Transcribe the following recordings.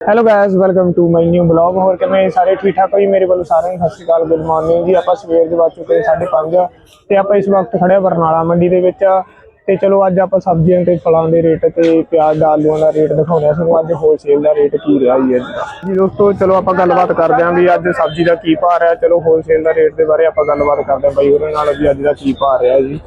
Hello guys welcome to my new blog ਹੋਰ ਕਿਵੇਂ ਸਾਰੇ ਠੀਕ ਠਾਕ ਹੋ ਜੀ? ਮੇਰੇ ਵੱਲੋਂ ਸਾਰਿਆਂ ਨੂੰ ਸਤਿ ਸ਼੍ਰੀ ਅਕਾਲ, ਗੁੱਡ ਮਾਰਨਿੰਗ ਜੀ। ਆਪਾਂ ਸਵੇਰ ਦੇ ਵੱਜ ਚੁੱਕੇ 5:30 ਤੇ ਆਪਾਂ ਇਸ ਵਕਤ ਖੜੇ ਹਾਂ ਬਰਨਾਲਾ ਮੰਡੀ ਦੇ ਵਿੱਚ। ਤੇ ਚਲੋ ਅੱਜ ਆਪਾਂ ਸਬਜ਼ੀਆਂ ਤੇ ਫਲਾਂ ਦੇ ਰੇਟ ਤੇ ਪਿਆਜ਼, ਆਲੂਆਂ ਦਾ ਰੇਟ ਦਿਖਾਉਂਦੇ ਹਾਂ। ਤੁਹਾਨੂੰ ਅੱਜ ਹੋਲਸੇਲ ਦਾ ਰੇਟ ਕੀ ਰਿਹਾ ਜੀ ਅੱਜ? ਦਾ। ਜੀ ਦੋਸਤੋ, ਚਲੋ ਆਪਾਂ ਗੱਲਬਾਤ ਕਰਦੇ ਹਾਂ ਵੀ ਅੱਜ ਸਬਜ਼ੀ ਦਾ ਕੀ ਭਾਅ ਰਿਹਾ। ਚਲੋ ਹੋਲਸੇਲ ਦਾ ਰੇਟ ਦੇ ਬਾਰੇ ਆਪਾਂ ਗੱਲਬਾਤ ਕਰਦੇ ਹਾਂ। ਬਾਈ ਉਹਨਾਂ ਨਾਲ ਵੀ ਅੱਜ ਦਾ ਕੀ ਭਾਅ ਰਿਹਾ ਜੀ?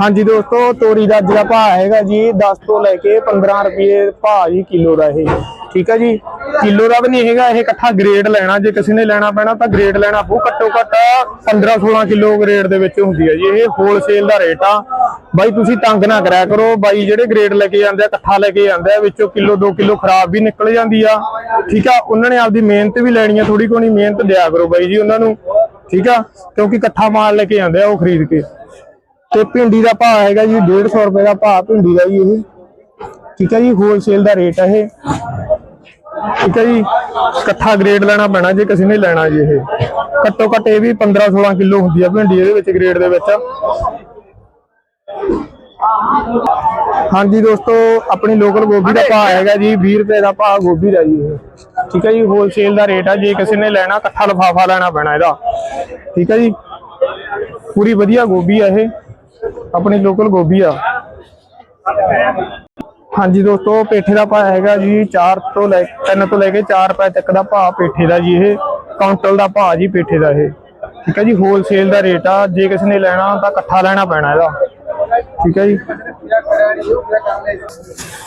ਹਾਂਜੀ ਦੋਸਤੋ, ਤੋਰੀ ਦਾ ਜਿਹੜਾ ਦਾ ਭਾਅ ਹੈਗਾ ਜੀ 10 ਤੋਂ ਲੈ ਕੇ 15 ਰੁਪਏ ਭਾਅ ਜੀ ਕਿਲੋ ਦਾ ਇਹ। ਠੀਕ ਹੈ ਜੀ? ਕਿਲੋ ਦਾ ਵੀ ਨਹੀਂ ਹੈਗਾ, ਇਹ ਇਕੱਠਾ ਗ੍ਰੇਡ ਲੈਣਾ, ਜੇ ਕਿਸੇ ਨੇ ਲੈਣਾ ਪੈਣਾ ਤਾਂ ਗ੍ਰੇਡ ਲੈਣਾ ਪਊ। ਘੱਟੋ ਘੱਟ 15 16 ਕਿਲੋ ਗ੍ਰੇਡ ਦੇ ਵਿੱਚ ਹੁੰਦੀ ਹੈ ਜੀ ਇਹ। ਹੋਲਸੇਲ ਦਾ ਰੇਟ ਆ। ਬਾਈ, ਤੁਸੀਂ ਤੰਗ ਨਾ ਕਰਿਆ ਕਰੋ। ਬਾਈ, ਜਿਹੜੇ ਗ੍ਰੇਡ ਲੈ ਕੇ ਜਾਂਦੇ ਆ, ਇਕੱਠਾ ਲੈ ਕੇ ਜਾਂਦੇ ਆ, ਵਿੱਚੋਂ ਕਿਲੋ 2 ਕਿਲੋ ਖਰਾਬ ਵੀ ਨਿਕਲ ਜਾਂਦੀ ਆ। ਠੀਕ ਆ? ਉਹਨਾਂ ਨੇ ਆਪਦੀ ਮਿਹਨਤ ਵੀ ਲੈਣੀ ਆ ਥੋੜੀ ਕੋਣੀ ਮਿਹਨਤ ਦਿਆ ਕਰੋ ਬਾਈ ਜੀ ਉਹਨਾਂ ਨੂੰ। ਠੀਕ ਆ? ਕਿਉਂਕਿ ਇਕੱਠਾ ਮਾਲ ਲੈ ਕੇ ਜਾਂਦੇ ਆ ਉਹ ਖਰੀਦ ਕੇ। ਤੇ ਭਿੰਡੀ ਦਾ ਭਾਅ ਹੈਗਾ ਜੀ 150 ਰੁਪਏ ਦਾ ਭਾਅ ਭਿੰਡੀ ਦਾ ਜੀ ਇਹ। ਠੀਕ ਹੈ ਜੀ ਹੋਲਸੇਲ ਦਾ ਰੇਟ ਹੈ ਇਹ। ਠੀਕ ਹੈ ਜੀ, ਇਕੱਠਾ ਗ੍ਰੇਡ ਲੈਣਾ ਪੈਣਾ ਜੇ ਕਿਸੇ ਨੇ ਲੈਣਾ ਜੀ ਇਹ। ਘੱਟੋ ਘੱਟ ਇਹ ਵੀ 15 16 ਕਿਲੋ ਹੁੰਦੀ ਆ ਭਿੰਡੀ ਇਹਦੇ ਵਿੱਚ ਗ੍ਰੇਡ ਦੇ ਵਿੱਚ। ਹਾਂਜੀ ਦੋਸਤੋ, ਆਪਣੀ ਲੋਕਲ ਗੋਭੀ ਦਾ ਭਾਅ ਹੈਗਾ ਜੀ 20 ਰੁਪਏ ਦਾ ਭਾਅ ਗੋਭੀ ਦਾ ਜੀ ਇਹ। ਠੀਕ ਹੈ ਜੀ ਹੋਲਸੇਲ ਦਾ ਰੇਟ ਆ, ਜੇ ਕਿਸੇ ਨੇ ਲੈਣਾ ਇਕੱਠਾ ਲਫਾਫਾ ਲੈਣਾ ਪੈਣਾ ਇਹਦਾ। ਠੀਕ ਹੈ ਜੀ, ਪੂਰੀ ਵਧੀਆ ਗੋਭੀ ਆ ਇਹ। ਆਪਣੀ ਲੋਕਲ ਗੋਭੀ ਆ। ਹਾਂਜੀ ਦੋਸਤੋ, ਪੇਠੇ ਦਾ ਭਾਅ ਹੈਗਾ ਜੀ 4 ਤੋਂ ਲੈ 3 ਤੋਂ ਲੈ ਕੇ 4 ਰੁਪਏ ਤੱਕ ਦਾ ਭਾਅ ਪੇਠੇ ਦਾ ਜੀ ਇਹ। ਕਾਉਂਟਲ ਦਾ ਭਾਅ ਜੀ ਪੇਠੇ ਦਾ ਇਹ। ਠੀਕ ਹੈ ਜੀ ਹੋਲਸੇਲ ਦਾ ਰੇਟ ਆ। ਜੇ ਕਿਸੇ ਨੇ ਲੈਣਾ ਤਾਂ ਇਕੱਠਾ ਲੈਣਾ ਪੈਣਾ ਇਹਦਾ। ਠੀਕ ਹੈ ਜੀ।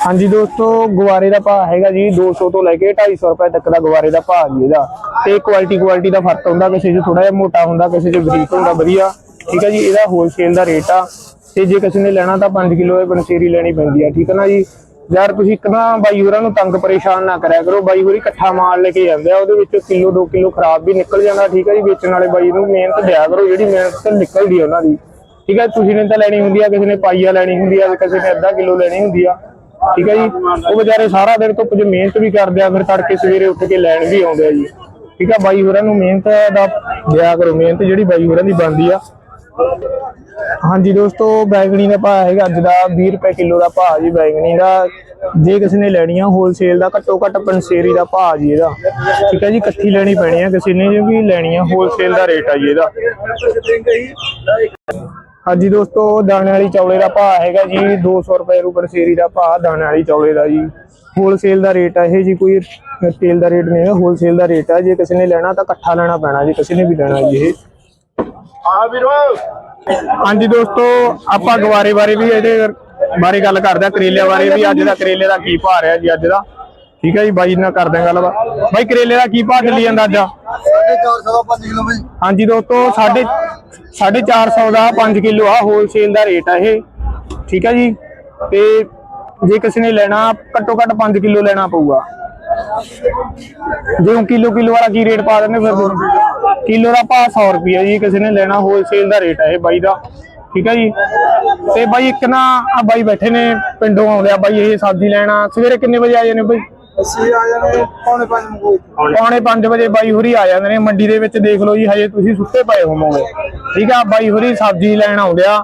ਹਾਂਜੀ ਦੋਸਤੋ ਗੁਵਾਰੇ ਦਾ ਭਾਅ ਹੈਗਾ ਜੀ 200 ਤੋਂ ਲੈ ਕੇ 250 ਰੁਪਏ ਤੱਕ ਦਾ ਗੁਵਾਰੇ ਦਾ ਭਾਅ ਜੀ ਇਹਦਾ। ਤੇ ਕੁਆਲਿਟੀ ਕੁਆਲਿਟੀ ਦਾ ਫ਼ਰਕ ਹੁੰਦਾ, ਕਿਸੇ 'ਚ ਥੋੜਾ ਜਿਹਾ ਮੋਟਾ ਹੁੰਦਾ, ਕਿਸੇ 'ਚ ਬਰੀਕ ਹੁੰਦਾ, ਵਧੀਆ। ਠੀਕ ਹੈ ਜੀ, ਇਹਦਾ ਹੋਲਸੇਲ ਦਾ ਰੇਟ ਆ। ਤੇ ਜੇ ਕਿਸੇ ਨੇ ਲੈਣਾ ਤਾਂ 5 ਕਿਲੋ ਇਹ ਬਨਸੇਰੀ ਲੈਣੀ ਪੈਂਦੀ ਆ, ਠੀਕ ਹੈ ਨਾ ਜੀ? ਯਾਰ ਤੁਸੀਂ ਇੱਕ ਨਾ ਬਾਈ ਹੋਰਾਂ ਨੂੰ ਤੰਗ ਪਰੇਸ਼ਾਨ ਨਾ ਕਰਿਆ ਕਰੋ। ਬਾਈ ਹੋਰੀ ਇਕੱਠਾ ਮਾਲ ਲੈ ਕੇ ਜਾਂਦੇ ਆ, ਉਹਦੇ ਵਿੱਚੋਂ ਕਿਲੋ 2 ਕਿਲੋ ਖਰਾਬ ਵੀ ਨਿਕਲ ਜਾਂਦਾ, ਠੀਕ ਹੈ ਜੀ? ਵੇਚਣ ਵਾਲੇ ਬਾਈ ਨੂੰ ਮਿਹਨਤ ਦਿਆ ਕਰੋ, ਜਿਹੜੀ ਮਿਹਨਤ ਨਿਕਲਦੀ ਆ ਉਹਨਾਂ ਦੀ। ਠੀਕ ਹੈ, ਤੁਸੀਂ ਨੇ ਤਾਂ ਲੈਣੀ ਹੁੰਦੀ ਆ, ਕਿਸੇ ਨੇ ਪਾਈਆ ਲੈਣੀ ਹੁੰਦੀ ਆ, ਕਿਸੇ ਨੇ ਅੱਧਾ ਕਿਲੋ ਲੈਣੀ ਹੁੰਦੀ ਆ। ਠੀਕ ਹੈ ਜੀ? ਉਹ ਵਿਚਾਰੇ ਸਾਰਾ ਦਿਨ ਧੁੱਪ 'ਚ ਮਿਹਨਤ ਵੀ ਕਰਦੇ ਆ, ਫਿਰ ਤੜਕੇ ਸਵੇਰੇ ਉੱਠ ਕੇ ਲੈਣ ਵੀ ਆਉਂਦੇ ਆ ਜੀ। ਠੀਕ ਆ ਬਾਈ ਹੋਰਾਂ ਨੂੰ ਮਿਹਨਤ ਦਾ ਦਿਆ ਕਰੋ, ਮਿਹਨਤ ਜਿਹੜੀ ਬਾਈ ਹੋਰਾਂ ਦੀ ਬਣਦੀ ਆ। ਹਾਂਜੀ ਦੋਸਤੋ, ਬੈਗਣੀ ਦਾ ਭਾਅ ਹੈਗਾ ਅੱਜ ਦਾ 20 ਰੁਪਏ ਕਿਲੋ ਦਾ ਭਾਅ ਜੀ ਬੈਗਣੀ ਦਾ। ਜੇ ਕਿਸੇ ਨੇ ਲੈਣੀ ਆ ਹੋਲਸੇਲ ਦਾ ਘੱਟੋ ਘੱਟ ਪੰਸੇਰੀ ਦਾ ਭਾਅ ਜੀ ਇਹਦਾ। ਠੀਕ ਹੈ ਜੀ, ਇਕੱਠੀ ਲੈਣੀ ਪੈਣੀ ਆ ਕਿਸੇ ਨੇ ਵੀ ਲੈਣੀ ਆ ਹੋਲਸੇਲ ਦਾ ਰੇਟ ਆ ਜੀ ਇਹਦਾ। ਹਾਂਜੀ ਦੋਸਤੋ, ਦਾਣੇ ਵਾਲੀ ਚੌਲੇ ਦਾ ਭਾਅ ਹੈਗਾ ਜੀ 200 ਰੁਪਏ ਰੂ ਪੰਸੇਰੀ ਦਾ ਭਾਅ ਦਾਣੇ ਵਾਲੀ ਚੌਲੇ ਦਾ ਜੀ। ਹੋਲਸੇਲ ਦਾ ਰੇਟ ਆ ਇਹ ਜੀ, ਕੋਈ ਤੇਲ ਦਾ ਰੇਟ ਨਹੀਂ ਹੈ ਹੋਲਸੇਲ ਦਾ ਰੇਟ ਆ। ਜੇ ਕਿਸੇ ਨੇ ਲੈਣਾ ਤਾਂ ਇਕੱਠਾ ਲੈਣਾ ਪੈਣਾ ਜੀ, ਕਿਸੇ ਨੇ ਵੀ ਲੈਣਾ ਜੀ ਇਹ। ਹਾਂਜੀ ਦੋਸਤੋ ਆਪਾਂ ਗਵਾਰੇ ਬਾਰੇ ਵੀ ਇਹਦੇ ਬਾਰੇ ਗੱਲ ਕਰਦੇ ਆ ਕਰੇਲਿਆਂ ਬਾਰੇ ਵੀ ਅੱਜ ਦਾ ਕਰੇਲੇ ਦਾ ਕੀ ਭਾਅ ਰਿਹਾ ਜੀ ਅੱਜ ਦਾ। ਠੀਕ ਹੈ ਜੀ ਬਾਈ ਨਾਲ ਕਰਦੇ ਆ ਗੱਲਬਾਤ। ਬਾਈ ਕਰੇਲੇ ਦਾ ਕੀ ਭਾਅ ਚੱਲੀ ਜਾਂਦਾ ਅੱਜ? ਹਾਂਜੀ ਦੋਸਤੋ ਸਾਢੇ 450 ਦਾ 5 ਕਿਲੋ ਆ ਹੋਲਸੇਲ ਦਾ ਰੇਟ ਆ ਇਹ। ਠੀਕ ਹੈ ਜੀ ਤੇ ਜੇ ਕਿਸੇ ਨੇ ਲੈਣਾ ਘੱਟੋ ਘੱਟ 5 ਕਿਲੋ ਲੈਣਾ ਪਊਗਾ। ਜੇ ਉਹ ਕਿਲੋ ਕਿਲੋ ਵਾਲਾ ਕੀ ਰੇਟ ਪਾ ਦਿੰਦੇ ਫਿਰ? ਕਿਲੋ ਦਾ ਭਾਅ 100 ਰੁਪਏ ਜੀ ਕਿਸੇ ਨੇ ਲੈਣਾ ਹੋਲਸੇਲ ਦਾ ਰੇਟ ਹੈ ਇਹ ਬਾਈ ਦਾ। ਠੀਕ ਹੈ ਜੀ? ਤੇ ਬਾਈ ਇੱਕ ਨਾ ਆ ਬਾਈ ਬੈਠੇ ਨੇ ਪਿੰਡੋਂ ਆਉਂਦੇ ਆ ਬਾਈ ਇਹ ਸਬਜ਼ੀ ਲੈਣਾ ਸਵੇਰੇ ਕਿੰਨੇ ਵਜੇ ਆ ਜਾਂਦੇ ਬਾਈ? ਅਸੀਂ ਆ ਜਾਣੇ ਪੌਣੇ 5 ਮਗੋ ਪੌਣੇ 5 ਵਜੇ ਬਾਈ ਹੋਰੀ ਆ ਜਾਂਦੇ ਨੇ ਮੰਡੀ ਦੇ ਵਿੱਚ ਦੇਖ ਲਓ ਜੀ ਹਜੇ ਤੁਸੀਂ ਸੁੱਤੇ ਪਏ ਹੋਵੋਗੇ ਠੀਕ ਆ ਬਾਈ ਹੋਰੀ ਸਬਜ਼ੀ ਲੈਣ ਆਉਂਦੇ ਆ।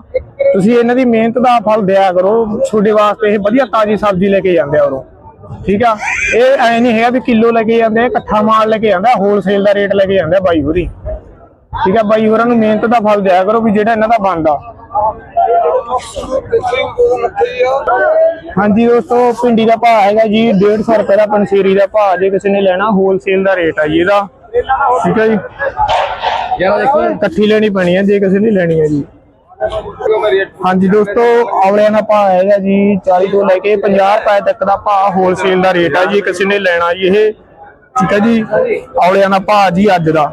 ਤੁਸੀਂ ਇਹਨਾਂ ਦੀ ਮਿਹਨਤ ਦਾ ਫਲ ਦਿਆ ਕਰੋ ਤੁਹਾਡੇ ਵਾਸਤੇ ਇਹ ਵਧੀਆ ਤਾਜ਼ੀ ਸਬਜ਼ੀ ਲੈ ਕੇ ਜਾਂਦੇ ਆ ਉਰੋਂ। ਠੀਕ ਆ? ਇਹ ਐ ਨਹੀਂ ਹੈਗਾ ਵੀ ਕਿਲੋ ਲੈ ਕੇ ਜਾਂਦੇ ਆ ਇਕੱਠਾ ਮਾਲ ਲੈ ਕੇ ਜਾਂਦਾ ਹੋਲਸੇਲ ਦਾ ਰੇਟ ਲੈ ਕੇ ਜਾਂਦੇ ਆ ਬਾਈ ਹੋਰੀ। ਠੀਕ ਆ? ਬਾਈ ਹੋਰਾਂ ਨੂੰ ਮਿਹਨਤ ਦਾ ਫਲ ਦਿਆ ਕਰੋ ਵੀ ਜਿਹੜਾ ਇਹਨਾਂ ਦਾ ਬਣਦਾ। ਹਾਂਜੀ ਦੋਸਤੋ ਪਿੰਡੀ ਦਾ ਭਾਅ ਹੈਗਾ ਜੀ 150 ਰੁਪਏ ਦਾ ਪੰਸੇਰੀ ਦਾ ਭਾਅ ਜੇ ਕਿਸੇ ਨੇ ਲੈਣਾ ਹੋਲਸੇਲ ਦਾ ਰੇਟ ਆ ਜੀ ਇਹਦਾ। ਠੀਕ ਹੈ ਜੀ? ਇਕੱਠੀ ਲੈਣੀ ਪੈਣੀ ਹੈ ਜੇ ਕਿਸੇ ਨੇ ਲੈਣੀ ਹੈ ਜੀ। ਹਾਂਜੀ ਦੋਸਤੋ ਔਲਿਆਂ ਦਾ ਭਾਅ ਹੈਗਾ ਜੀ 40 ਤੋਂ ਲੈ ਕੇ 50 ਰੁਪਏ ਤੱਕ ਦਾ ਭਾਅ ਹੋਲਸੇਲ ਦਾ ਰੇਟ ਆ ਜੀ, ਕਿਸੇ ਨੇ ਲੈਣਾ ਜੀ ਇਹ। ਠੀਕ ਹੈ ਜੀ ਔਲਿਆਂ ਦਾ ਭਾਅ ਜੀ ਅੱਜ ਦਾ।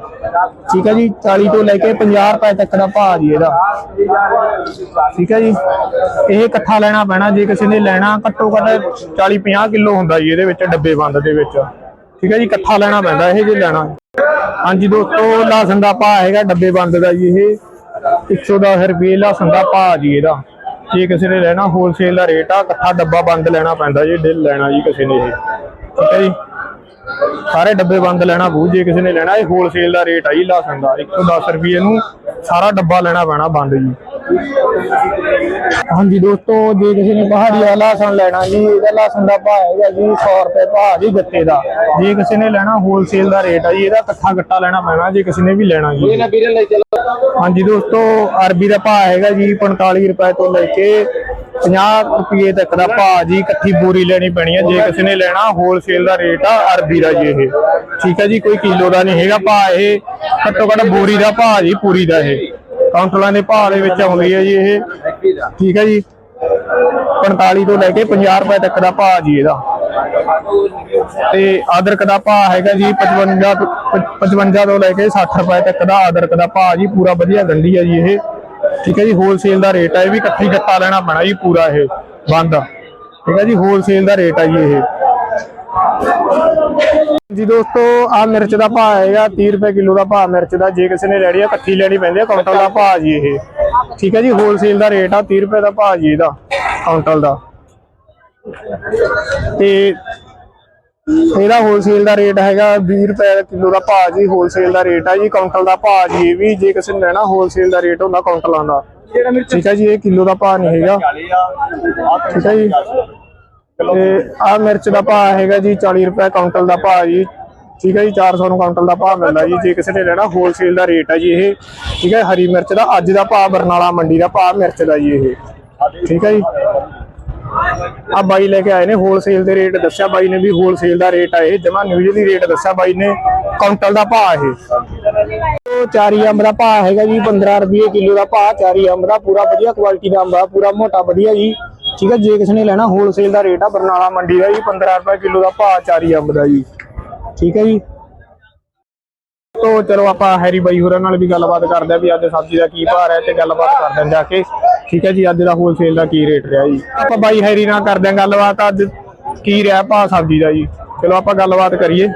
ਠੀਕ ਹੈ ਜੀ 40 ਤੋਂ ਲੈ ਕੇ 50 ਰੁਪਏ ਤੱਕ ਦਾ ਭਾਅ ਜੀ ਇਹਦਾ। ਠੀਕ ਹੈ ਜੀ, ਇਹ ਇਕੱਠਾ ਲੈਣਾ ਪੈਣਾ, ਜੇ ਕਿਸੇ ਨੇ ਲੈਣਾ, ਘੱਟੋ ਘੱਟ 40 50 ਕਿਲੋ ਹੁੰਦਾ ਜੀ ਇਹਦੇ ਵਿੱਚ, ਡੱਬੇ ਬੰਦ ਦੇ ਵਿੱਚ। ਠੀਕ ਹੈ ਜੀ, ਇਕੱਠਾ ਲੈਣਾ ਪੈਂਦਾ ਇਹ ਜੇ ਲੈਣਾ। ਹਾਂਜੀ ਦੋਸਤੋ ਲਾਸਨ ਦਾ ਭਾਅ ਹੈਗਾ ਡੱਬੇ ਬੰਦ ਦਾ ਜੀ ਇਹ। 110 ਰੁਪਏ ਲਸਣ ਦਾ ਭਾਅ ਜੀ ਇਹਦਾ। ਜੇ ਕਿਸੇ ਨੇ ਲੈਣਾ ਹੋਲਸੇਲ ਦਾ ਰੇਟ ਆ, ਇਕੱਠਾ ਡੱਬਾ ਬੰਦ ਲੈਣਾ ਪੈਂਦਾ ਜੀ ਦਿਲ ਲੈਣਾ ਜੀ ਕਿਸੇ ਨੇ ਇਹ। ਠੀਕ ਹੈ ਜੀ? ਸਾਰੇ ਡੱਬੇ ਬੰਦ ਲੈਣਾ ਬੂ ਜੇ ਕਿਸੇ ਨੇ ਲੈਣਾ, ਇਹ ਹੋਲਸੇਲ ਦਾ ਰੇਟ ਆ ਜੀ ਲਸਣ ਦਾ। 110 ਰੁਪਏ ਨੂੰ ਸਾਰਾ ਡੱਬਾ ਲੈਣਾ ਪੈਣਾ ਬੰਦ ਜੀ। ਹਾਂਜੀ ਦੋਸਤੋ ਜੇ ਕਿਸੇ ਨੇ ਪਹਾੜੀ ਲਸਣ ਲੈਣਾ ਜੀ ਇਹਦਾ ਲਸਣ ਦਾ ਭਾਅ ਹੈਗਾ ਜੀ 100 ਰੁਪਏ ਭਾਅ ਜੀ ਗੱਤੇ ਦਾ। ਜੇ ਕਿਸੇ ਨੇ ਲੈਣਾ ਹੋਲਸੇਲ ਦਾ ਰੇਟ ਆ ਜੀ ਇਹਦਾ ਇਕੱਠਾ ਗੱਟਾ ਲੈਣਾ ਪੈਣਾ ਜੇ ਕਿਸੇ ਨੇ ਵੀ ਲੈਣਾ ਜੀ। ਹਾਂਜੀ ਦੋਸਤੋ ਅਰਬੀ ਦਾ ਭਾਅ ਹੈਗਾ ਜੀ 45 ਰੁਪਏ ਤੋਂ ਲੈ ਕੇ 50 ਰੁਪਏ ਤੱਕ ਦਾ ਭਾਅ ਜੀ ਇਕੱਠੀ ਬੋਰੀ ਲੈਣੀ ਪੈਣੀ ਹੈ ਜੇ ਕਿਸੇ ਨੇ ਲੈਣਾ ਹੋਲਸੇਲ ਦਾ ਰੇਟ ਆ ਅਰਬੀ ਦਾ ਜੀ ਇਹ। ਠੀਕ ਹੈ ਜੀ ਕੋਈ ਕਿਲੋ ਦਾ ਨਹੀਂ ਹੈਗਾ ਭਾਅ ਇਹ ਘੱਟੋ ਘੱਟ ਬੋਰੀ ਦਾ ਭਾਅ ਜੀ ਪੂਰੀ ਦਾ ਇਹ। ਕਾਉਂਟਰਾਂ ਦੇ ਭਾਅ ਦੇ ਵਿੱਚ ਆਉਂਦੀ ਹੈ ਜੀ ਇਹ। ਠੀਕ ਹੈ ਜੀ। 45 ਤੋਂ ਲੈ ਕੇ 50 ਰੁਪਏ ਤੱਕ ਦਾ ਭਾਅ ਜੀ ਇਹਦਾ। ਤੇ ਅਦਰਕ ਦਾ ਭਾਅ ਹੈਗਾ ਜੀ 55 ਤੋਂ 55 ਤੋਂ ਲੈ ਕੇ 60 ਰੁਪਏ ਤੱਕ ਦਾ ਅਦਰਕ ਦਾ ਭਾਅ ਜੀ, ਪੂਰਾ ਵਧੀਆ ਗੰਢੀ ਹੈ ਜੀ ਇਹ। ਠੀਕ ਹੈ ਜੀ ਹੋਲਸੇਲ ਦਾ ਰੇਟ ਹੈ, ਇਹ ਵੀ ਇਕੱਠੀ ਗੱਟਾ ਲੈਣਾ ਪੈਣਾ ਜੀ ਪੂਰਾ ਇਹ ਬੰਦ। ਠੀਕ ਹੈ ਜੀ ਹੋਲਸੇਲ ਦਾ ਰੇਟ ਹੈ ਜੀ ਇਹ। ਜੀ ਦੋਸਤੋ ਆ ਮਿਰਚ ਦਾ ਭਾਅ ਹੈਗਾ 30 ਰੁਪਏ ਕਿਲੋ ਦਾ ਭਾਅ ਮਿਰਚ ਦਾ ਜੇ ਕਿਸੇ ਨੇ ਲੈਣੀ ਆ ਇਕੱਠੀ ਲੈਣੀ ਪੈਂਦੀ ਆ ਕਾਉਂਟਰ ਦਾ ਭਾਅ ਜੀ ਇਹ। ਠੀਕ ਹੈ ਜੀ ਹੋਲਸੇਲ ਦਾ ਰੇਟ ਆ 30 ਰੁਪਏ ਦਾ ਭਾਅ ਜੀ ਇਹਦਾ ਕਾਉਂਟਰ ਦਾ। ਤੇ ਇਹਦਾ ਹੋਲਸੇਲ ਦਾ ਰੇਟ ਹੈਗਾ 20 ਰੁਪਏ ਕਿਲੋ ਦਾ ਭਾਅ ਜੀ ਹੋਲਸੇਲ ਦਾ ਰੇਟ ਆ ਜੀ ਕਾਉਂਟਰ ਦਾ ਭਾਅ ਜੀ ਇਹ ਵੀ ਜੇ ਕਿਸੇ ਨੇ ਲੈਣਾ ਹੋਲਸੇਲ ਦਾ ਰੇਟ ਹੁੰਦਾ ਕਾਉਂਟਰਾਂ ਦਾ। ਠੀਕ ਹੈ ਜੀ ਇਹ ਕਿਲੋ ਦਾ ਭਾਅ ਨਹੀਂ ਹੈਗਾ। ਠੀਕ ਹੈ ਜੀ। ਤੇ ਆ ਮਿਰਚ ਦਾ ਭਾਅ ਹੈਗਾ ਜੀ 40 ਰੁਪਏ ਕਾਉਂਟਲ ਦਾ ਭਾਅ ਜੀ। ਠੀਕ ਹੈ ਜੀ 400 ਨੂੰ ਕਾਉਂਟਲ ਦਾ ਭਾਅ ਮਿਲਦਾ ਜੀ, ਜੇ ਕਿਸੇ ਨੇ ਲੈਣਾ ਹੋਲਸੇਲ ਦਾ ਰੇਟ ਹੈ ਜੀ ਇਹ। ਠੀਕ ਹੈ, ਹਰੀ ਮਿਰਚ ਦਾ ਅੱਜ ਦਾ ਭਾਅ, ਬਰਨਾਲਾ ਮੰਡੀ ਦਾ ਭਾਅ ਮਿਰਚ ਦਾ ਜੀ ਇਹ। ਠੀਕ ਹੈ ਜੀ। ਆ ਬਾਈ ਲੈ ਕੇ ਆਏ ਨੇ ਹੋਲਸੇਲ ਦੇ ਰੇਟ ਦੱਸਿਆ ਬਾਈ ਨੇ ਵੀ ਹੋਲਸੇਲ ਦਾ ਰੇਟ ਆ ਇਹ, ਜਮਾ ਨਿਊਜ਼ਲੀ ਰੇਟ ਦੱਸਿਆ ਬਾਈ ਨੇ ਕਾਉਂਟਲ ਦਾ ਭਾਅ ਇਹ। ਚਾਰੀ ਅੰਬ ਦਾ ਭਾਅ ਹੈਗਾ ਜੀ 15 ਰੁਪਏ ਕਿਲੋ ਦਾ ਭਾਅ, ਚਾਰੀ ਅੰਬ ਦਾ, ਪੂਰਾ ਵਧੀਆ ਕੁਆਲਿਟੀ ਦਾ ਅੰਬ ਆ, ਪੂਰਾ ਮੋਟਾ ਵਧੀਆ ਜੀ। ਠੀਕ ਹੈ ਜੇ ਕਿਸੇ ਨੇ ਲੈਣਾ ਹੋਲਸੇਲ ਦਾ ਰੇਟ ਆ ਬਰਨਾਲਾ ਮੰਡੀ ਦਾ ਜੀ 15 ਰੁਪਏ ਕਿਲੋ ਦਾ ਭਾਅ ਚਾਰੀ ਅੰਬ ਦਾ ਜੀ। ਠੀਕ ਹੈ ਜੀ। ਤੋ ਚਲੋ ਆਪਾਂ ਹੈਰੀ ਬਾਈ ਹੋਰਾਂ ਨਾਲ ਵੀ ਗੱਲਬਾਤ ਕਰਦੇ ਆ ਵੀ ਅੱਜ ਸਬਜ਼ੀ ਦਾ ਕੀ ਭਾਅ ਹੈ ਤੇ ਗੱਲਬਾਤ ਕਰਦੇ ਆਂ ਜਾ ਕੇ। ਠੀਕ ਹੈ ਜੀ ਅੱਜ ਦਾ ਹੋਲਸੇਲ ਦਾ ਕੀ ਰੇਟ ਰਿਹਾ ਜੀ। ਆਪਾਂ ਬਾਈ ਹੈਰੀ ਨਾਲ ਕਰਦੇ ਆਂ ਗੱਲਬਾਤ ਅੱਜ ਕੀ ਰਿਹਾ ਭਾਅ ਸਬਜ਼ੀ ਦਾ ਜੀ। ਚਲੋ ਆਪਾਂ ਗੱਲਬਾਤ ਕਰੀਏ।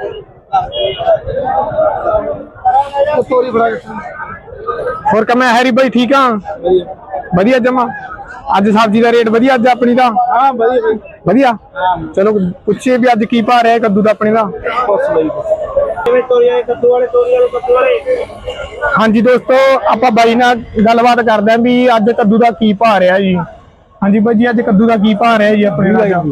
ਹੋਰ ਕਮੇ ਹੈਰੀ ਬਾਈ ਠੀਕ ਆ? ਵਧੀਆ ਜਮਾ। ਅੱਜ ਸਬਜ਼ੀ ਦਾ ਰੇਟ ਵਧੀਆ ਅੱਜ ਆਪਣੀ ਦਾ? ਹਾਂ ਵਧੀਆ ਬਈ ਵਧੀਆ? ਚਲੋ ਪੁੱਛੀਏ ਵੀ ਅੱਜ ਕੀ ਭਾਅ ਰਿਹਾ ਕੱਦੂ ਦਾ ਆਪਣੇ ਦਾ? ਪੁੱਛ ਲਈ ਕਿਵੇਂ ਤੋਰੀ ਆਏ ਕੱਦੂ ਵਾਲੇ ਤੋਰੀ ਵਾਲੇ ਕੱਦੂ ਵਾਲੇ? ਹਾਂਜੀ ਦੋਸਤੋ ਆਪਾਂ ਬਾਈ ਨਾਲ ਗੱਲਬਾਤ ਕਰਦੇ ਆਂ ਵੀ ਅੱਜ ਕੱਦੂ ਦਾ ਕੀ ਭਾਅ ਰਿਹਾ ਜੀ। ਹਾਂਜੀ ਬਾਈ ਜੀ ਅੱਜ ਕੱਦੂ ਦਾ ਕੀ ਭਾਅ ਰਿਹਾ ਜੀ ਆਪਣੇ ਦਾ